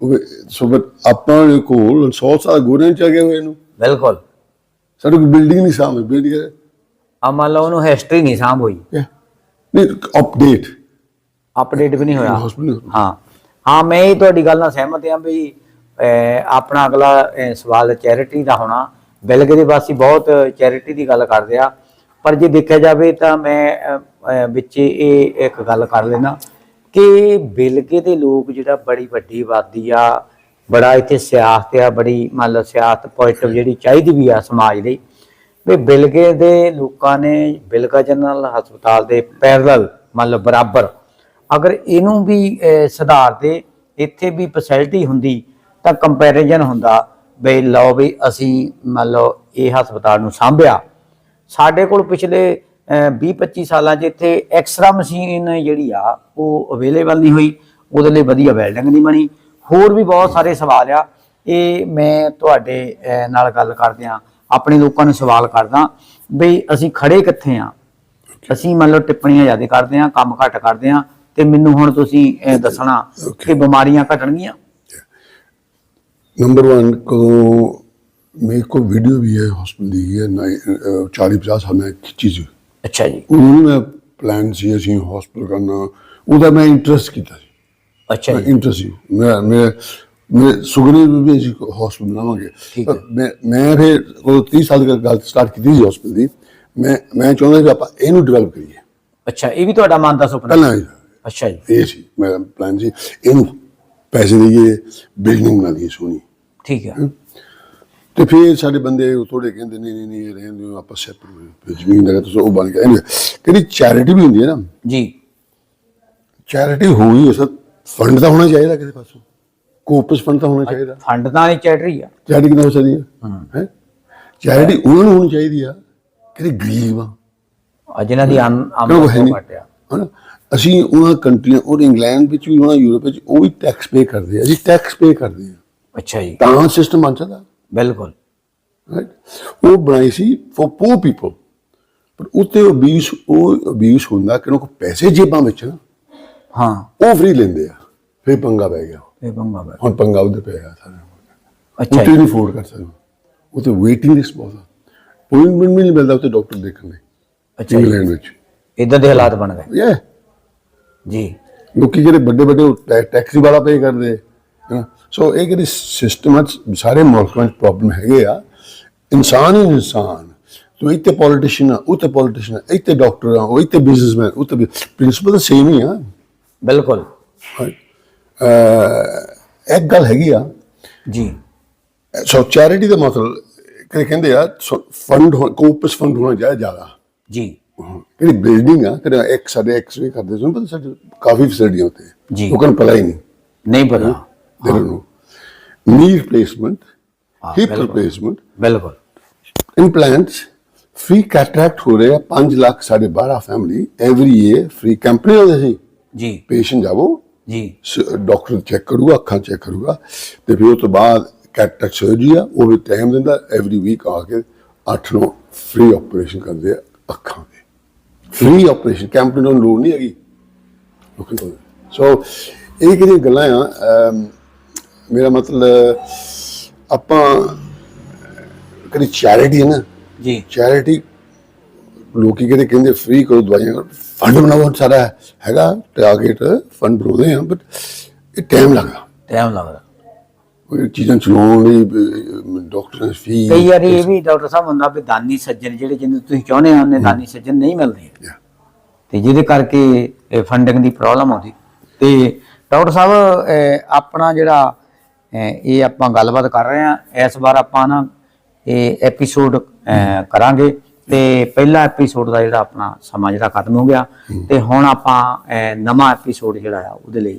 ਉਹ ਸੋ ਬਟ ਆਪਾਂ ਦੇ ਕੋਲ 100 ਸਾਲ ਗੋਰਿਆਂ ਚ ਆ ਗਏ ਹੋਏ ਨੂੰ। ਬਿਲਕੁਲ। ਸਾਡੇ ਕੋਲ ਬਿਲਡਿੰਗ ਨਹੀਂ ਸਾਹਮਣੇ ਬਿਲਡਿੰਗ ਆ ਮੰਨ ਲਓ ਉਹਨੂੰ ਹਿਸਟਰੀ ਨਹੀਂ ਸਾਂਭ ਹੋਈ। ਹੈ ਨਹੀਂ ਅਪਡੇਟ ਅਪਡੇਟ ਵੀ ਨਹੀਂ ਹੋਇਆ। ਹਸਪੀਟਲ ਹਾਂ। ਹਾਂ, ਮੈਂ ਇਹ ਤੁਹਾਡੀ ਗੱਲ ਨਾਲ ਸਹਿਮਤ ਹਾਂ ਵੀ ਆਪਣਾ ਅਗਲਾ ਸਵਾਲ ਚੈਰਿਟੀ ਦਾ ਹੋਣਾ। ਬਿਲਗੇ ਦੇ ਵਾਸੀ ਬਹੁਤ ਚੈਰਿਟੀ ਦੀ ਗੱਲ ਕਰਦੇ ਆ ਪਰ ਜੇ ਦੇਖਿਆ ਜਾਵੇ ਤਾਂ ਮੈਂ ਵਿੱਚ ਇਹ ਇੱਕ ਗੱਲ ਕਰ ਲੈਣਾ ਕਿ ਬਿਲਗੇ ਦੇ ਲੋਕ ਜਿਹੜਾ ਬੜੀ ਵੱਡੀ ਆਬਾਦੀ ਆ, ਬੜਾ ਇੱਥੇ ਸਿਆਸਤ ਆ, ਬੜੀ ਮੰਨ ਲਓ ਸਿਆਸਤ ਪੋਜ਼ਿਟਿਵ ਜਿਹੜੀ ਚਾਹੀਦੀ ਵੀ ਆ ਸਮਾਜ ਲਈ, ਵੀ ਬਿਲਗੇ ਦੇ ਲੋਕਾਂ ਨੇ ਬਿਲਗਾ ਜਨਰਲ ਹਸਪਤਾਲ ਦੇ ਪੈਰਲਲ ਮੰਨ ਲਓ ਬਰਾਬਰ ਅਗਰ ਇਹਨੂੰ ਵੀ ਅਹ, ਸੁਧਾਰਦੇ ਇੱਥੇ ਵੀ ਫੈਸਿਲਿਟੀ ਹੁੰਦੀ ਤਾਂ ਕੰਪੈਰੀਜ਼ਨ ਹੁੰਦਾ ਬਈ ਲਓ ਵੀ ਅਸੀਂ ਮੰਨ ਲਓ ਇਹ ਹਸਪਤਾਲ ਨੂੰ ਸਾਂਭਿਆ। ਸਾਡੇ ਕੋਲ ਪਿਛਲੇ 20-25 ਸਾਲਾਂ 'ਚ ਇੱਥੇ ਐਕਸਰਾ ਮਸ਼ੀਨ ਜਿਹੜੀ ਆ ਉਹ ਅਵੇਲੇਬਲ ਨਹੀਂ ਹੋਈ। ਉਹਦੇ ਲਈ ਵਧੀਆ ਬਿਲਡਿੰਗ ਨਹੀਂ ਬਣੀ। ਹੋਰ ਵੀ ਬਹੁਤ ਸਾਰੇ ਸਵਾਲ ਆ। ਇਹ ਮੈਂ ਤੁਹਾਡੇ ਨਾਲ ਗੱਲ ਕਰਦਿਆਂ ਆਪਣੇ ਲੋਕਾਂ ਨੂੰ ਸਵਾਲ ਕਰਦਾ ਵੀ ਅਸੀਂ ਖੜੇ ਕਿੱਥੇ ਆ ਅਸੀਂ ਮੰਨ ਲਓ ਟਿੱਪਣੀਆਂ ਜ਼ਿਆਦਾ ਕਰਦੇ ਆ ਕੰਮ ਘੱਟ ਕਰਦੇ ਆ ਤੇ ਮੈਨੂੰ ਹੁਣ ਤੁਸੀਂ ਦੱਸਣਾ ਕਿ ਬਿਮਾਰੀਆਂ ਘਟਣਗੀਆਂ। ਨੰਬਰ 1 ਕਦੋਂ ਕੋਲ ਵੀਡੀਓ ਵੀ ਹੈ ਹਸਪੀਟਲ ਦੀ ਹੈ 40 50 ਸਾਲ ਮੈਂ ਖਿੱਚੀ ਸੀ। ਅੱਛਾ ਜੀ। ਉਹਨੂੰ ਮੈਂ ਪਲਾਨ ਸੀ ਅਸੀਂ ਹਸਪੀਟਲ ਕਰਨਾ। ਉਹਦਾ ਮੈਂ ਇੰਟਰਸਟ ਕੀਤਾ ਸੀ। ਅੱਛਾ ਜੀ। ਇੰਟਰਸਟ ਸੀ। ਮੈਂ ਮੈਂ ਮੈਂ ਸੁਗਨੇ ਵੀ ਅਸੀਂ ਹਸਪੀਟਲ ਬਣਾਵਾਂਗੇ। ਮੈਂ ਮੈਂ ਫਿਰ ਉਹ 30 ਸਾਲ ਦੀ ਗੱਲ ਸਟਾਰਟ ਕੀਤੀ ਸੀ ਹਸਪੀਟਲ ਦੀ। ਮੈਂ ਮੈਂ ਚਾਹੁੰਦਾ ਸੀ ਆਪਾਂ ਇਹਨੂੰ ਡਿਵੈਲਪ ਕਰੀਏ। ਅੱਛਾ ਇਹ ਵੀ ਤੁਹਾਡਾ ਮਨ ਦਾ ਸੁਪਨਾ ਪਹਿਲਾਂ ਅੱਛਾ ਜੀ। ਇਹ ਸੀ ਮੇਰਾ ਪਲਾਨ ਸੀ। ਇਹਨੂੰ ਪੈਸੇ ਦੇਈਏ ਬਿਲਡਿੰਗ ਬਣਾ ਦਈਏ ਸੋਹਣੀ। ਠੀਕ ਹੈ। ਤੇ ਫਿਰ ਸਾਡੇ ਬੰਦੇ ਥੋੜੇ ਕਹਿੰਦੇ ਨਹੀਂ ਨਹੀਂ ਨਹੀਂ ਇਹ ਰਹਿਣ ਦਿਓ ਆਪਾਂ ਸੈਪਰੇਟ ਜ਼ਮੀਨ ਦਾ ਤੁਸੀਂ ਉਹ ਬਣ ਗਿਆ। ਕਿਹੜੀ ਚੈਰਿਟੀ ਵੀ ਹੁੰਦੀ ਹੈ ਨਾ। ਜੀ। ਚੈਰਿਟੀ ਹੋਈ ਉਸ ਫੰਡ ਤਾਂ ਹੋਣਾ ਚਾਹੀਦਾ ਕਿਸੇ ਪਾਸੋਂ। ਕੋਪਸ ਫੰਡ ਤਾਂ ਹੋਣਾ ਚਾਹੀਦਾ। ਫੰਡ ਤਾਂ ਨਹੀਂ ਚੈਟਰੀ ਆ। ਚੈਰਿਟੀ ਕਿਦਾਂ ਹੋ ਸਕਦੀ ਹੈ। ਹੈ? ਚੈਰਿਟੀ ਉਹਨਾਂ ਨੂੰ ਹੋਣੀ ਚਾਹੀਦੀ ਆ। ਕਿਹੜੇ ਗਰੀਬ ਆ। ਜਿਨ੍ਹਾਂ ਦੀ ਆਮਦਨ ਨਹੀਂ। ਘੱਟ ਆ। ਹਨਾ? ਅਸੀਂ ਉਹਨਾਂ ਕੰਟਰੀਆਂ ਔਰ ਇੰਗਲੈਂਡ ਵਿੱਚ ਵੀ ਉਹਨਾਂ ਯੂਰਪ ਵਿੱਚ ਉਹ ਵੀ ਟੈਕਸ ਪੇ ਕਰਦੇ ਆ। ਅਸੀਂ ਟੈਕਸ ਪੇ ਕਰਦੇ ਆ। ਅੱਛਾ ਜੀ। ਤਾਂ ਸਿਸਟਮ ਸਕਦਾ। ਬਿਲਕੁਲ। ਰਾਈਟ ਉਹ ਬਣਾਈ ਸੀ ਫॉर ਪੂਰ ਪੀਪਲ ਪਰ ਉੱਤੇ ਉਹ ਅਬਿਊਸ ਉਹ ਅਬਿਊਸ ਹੁੰਦਾ ਕਿ ਉਹਨਾਂ ਕੋਲ ਪੈਸੇ ਜੇਬਾਂ ਵਿੱਚ ਨਾ ਹਾਂ। ਉਹ ਫ੍ਰੀ ਲੈਂਦੇ ਆ। ਫਿਰ ਪੰਗਾ ਪੈ ਗਿਆ। ਇਹ ਬੰਗਾ ਬੈ ਹੁਣ ਪੰਗਾ ਉਹਦੇ ਪਿਆ ਸਾਰਾ ਅੱਛਾ ਉੱਤੇ ਨਹੀਂ ਫੋਰਡ ਕਰ ਸਕਦਾ। ਉੱਤੇ ਵੇਟਿੰਗ ਲਿਸਟ ਬਹੁਤ ਆ। ਅਪਾਇੰਟਮੈਂਟ ਨਹੀਂ ਮਿਲਦਾ ਉੱਤੇ ਡਾਕਟਰ ਦੇਖਣ ਲਈ। ਅੱਛਾ ਇੰਗਲੈਂਡ ਵਿੱਚ। ਇਦਾਂ ਦੇ ਹਾਲਾਤ ਬਣ ਗਏ। ਇਹ ਜੀ। ਲੋਕੀ ਜਿਹੜੇ ਵੱਡੇ ਵੱਡੇ ਟੈਕਸੀ ਵਾਲਾ ਪੇ ਕਰਦੇ ਹੈ ਸੋ ਇਹ ਜਿਹੜੀ ਸਿਸਟਮ ਸਾਰੇ ਮੁਲਕਾਂ ਵਿੱਚ ਪ੍ਰੋਬਲਮ ਹੈਗੇ ਆ। ਇਨਸਾਨ ਹੀ ਇਨਸਾਨ। ਤੂੰ ਇੱਥੇ ਪੋਲੀਟੀਸ਼ੀਅਨ ਆ ਉੱਥੇ ਪੋਲੀਟੀਸ਼ੀਅਨ ਆ ਇੱਥੇ ਡਾਕਟਰ ਆ ਉਹ ਇੱਥੇ ਬਿਜ਼ਨਸਮੈਨ ਉੱਥੇ ਪ੍ਰਿੰਸੀਪਲ ਸੇਮ ਹੀ ਆ। ਬਿਲਕੁਲ। ਇੱਕ ਗੱਲ ਹੈਗੀ ਆ। ਜੀ। ਸੋ ਚੈਰਿਟੀ ਦਾ ਮਤਲਬ ਕਿ ਕਹਿੰਦੇ ਆ ਫੰਡ ਕੋਪਸ ਫੰਡ ਹੋਣਾ ਜ਼ਿਆਦਾ। ਜੀ। ਜਿਹੜੀ ਬਿਲਡਿੰਗ ਆ ਕਿ ਇੱਕ ਸਾਡੇ ਐਕਸਰੇ ਕਰਦੇ ਸੀ ਪਰ ਸਾਡੇ ਕਾਫੀ ਫੈਸਿਲਿਟੀਆਂ ਉੱਤੇ ਜੀ। ਲੋਕਾਂ ਨੂੰ ਪਤਾ ਹੀ ਨਹੀਂ। ਨਹੀਂ ਪਤਾ। don't know. Knee replacement, Ah, hip ਬਿਲਕੁਲ। implants, free cataract ਹੋ ਰਹੇ ਆ 5 ਲੱਖ ਸਾਡੇ 12 family every year free company ਉਹਦੇ ਸੀ। ਜੀ। ਪੇਸ਼ੈਂਟ ਜਾਵੋ। ਜੀ। ਡਾਕਟਰ ਚੈੱਕ ਕਰੂਗਾ ਅੱਖਾਂ ਚੈੱਕ ਕਰੂਗਾ ਤੇ ਫਿਰ ਉਸ ਤੋਂ ਬਾਅਦ ਕੈਟਰੈਕਟ ਸਰਜਰੀ ਆ ਉਹ ਵੀ ਟਾਈਮ ਦਿੰਦਾ ਐਵਰੀ ਵੀਕ ਆ ਕੇ 8 ਨੂੰ ਫ੍ਰੀ ਆਪਰੇਸ਼ਨ ਕਰਦੇ ਆ ਅੱਖਾਂ ਫ੍ਰੀ ਆਪਰੇਸ਼ਨ ਕੰਪਨੀ ਨੂੰ ਲੋੜ ਨਹੀਂ ਹੈਗੀ। ਸੋ ਇਹ ਕਿਹੜੀਆਂ ਗੱਲਾਂ ਆ ਮੇਰਾ ਮਤਲਬ ਆਪਾਂ ਕਰੀ ਚੈਰਿਟੀ ਹੈ ਨਾ? ਜੀ। ਚੈਰਿਟੀ ਲੋਕੀ ਕਿਹੜੇ ਕਹਿੰਦੇ ਫ੍ਰੀ ਕਰੋ ਦਵਾਈਆਂ ਫੰਡ ਬਣਾਓ ਸਾਰਾ ਹੈਗਾ ਟਾਰਗੇਟ ਫੰਡ ਬਣਾਉਂਦੇ ਆ ਬਟ ਇਹ ਟਾਈਮ ਲੱਗਦਾ। ਟਾਈਮ ਲੱਗਦਾ। ਉਹ ਚੀਜ਼ਾਂ ਚਲਾਉਣ ਲਈ ਡਾਕਟਰਾਂ ਫੀ ਕਈ ਵਾਰੀ ਇਹ ਵੀ ਡਾਕਟਰ ਸਾਹਿਬ ਹੁੰਦਾ ਵੀ ਦਾਨੀ ਸੱਜਣ ਜਿਹੜੇ ਜਿਹਨੂੰ ਤੁਸੀਂ ਚਾਹੁੰਦੇ ਹੋ ਉਹਨੇ ਦਾਨੀ ਸੱਜਣ ਨਹੀਂ ਮਿਲਦੇ। ਤੇ ਜਿਹਦੇ ਕਰਕੇ ਫੰਡਿੰਗ ਦੀ ਪ੍ਰੋਬਲਮ ਆਉਂਦੀ। ਤੇ ਡਾਕਟਰ ਸਾਹਿਬ ਆਪਣਾ ਜਿਹੜਾ ਇਹ ਆਪਾਂ ਗੱਲਬਾਤ ਕਰ ਰਹੇ ਆ ਇਸ ਵਾਰ ਆਪਾਂ ਨਾ ਇਹ ਐਪੀਸੋਡ ਕਰਾਂਗੇ। ਤੇ ਪਹਿਲਾ ਐਪੀਸੋਡ ਦਾ ਜਿਹੜਾ ਆਪਣਾ ਸਮਾਂ ਜਿਹੜਾ ਖਤਮ ਹੋ ਗਿਆ। ਤੇ ਹੁਣ ਆਪਾਂ ਨਵਾਂ ਐਪੀਸੋਡ ਜਿਹੜਾ ਆ ਉਹਦੇ ਲਈ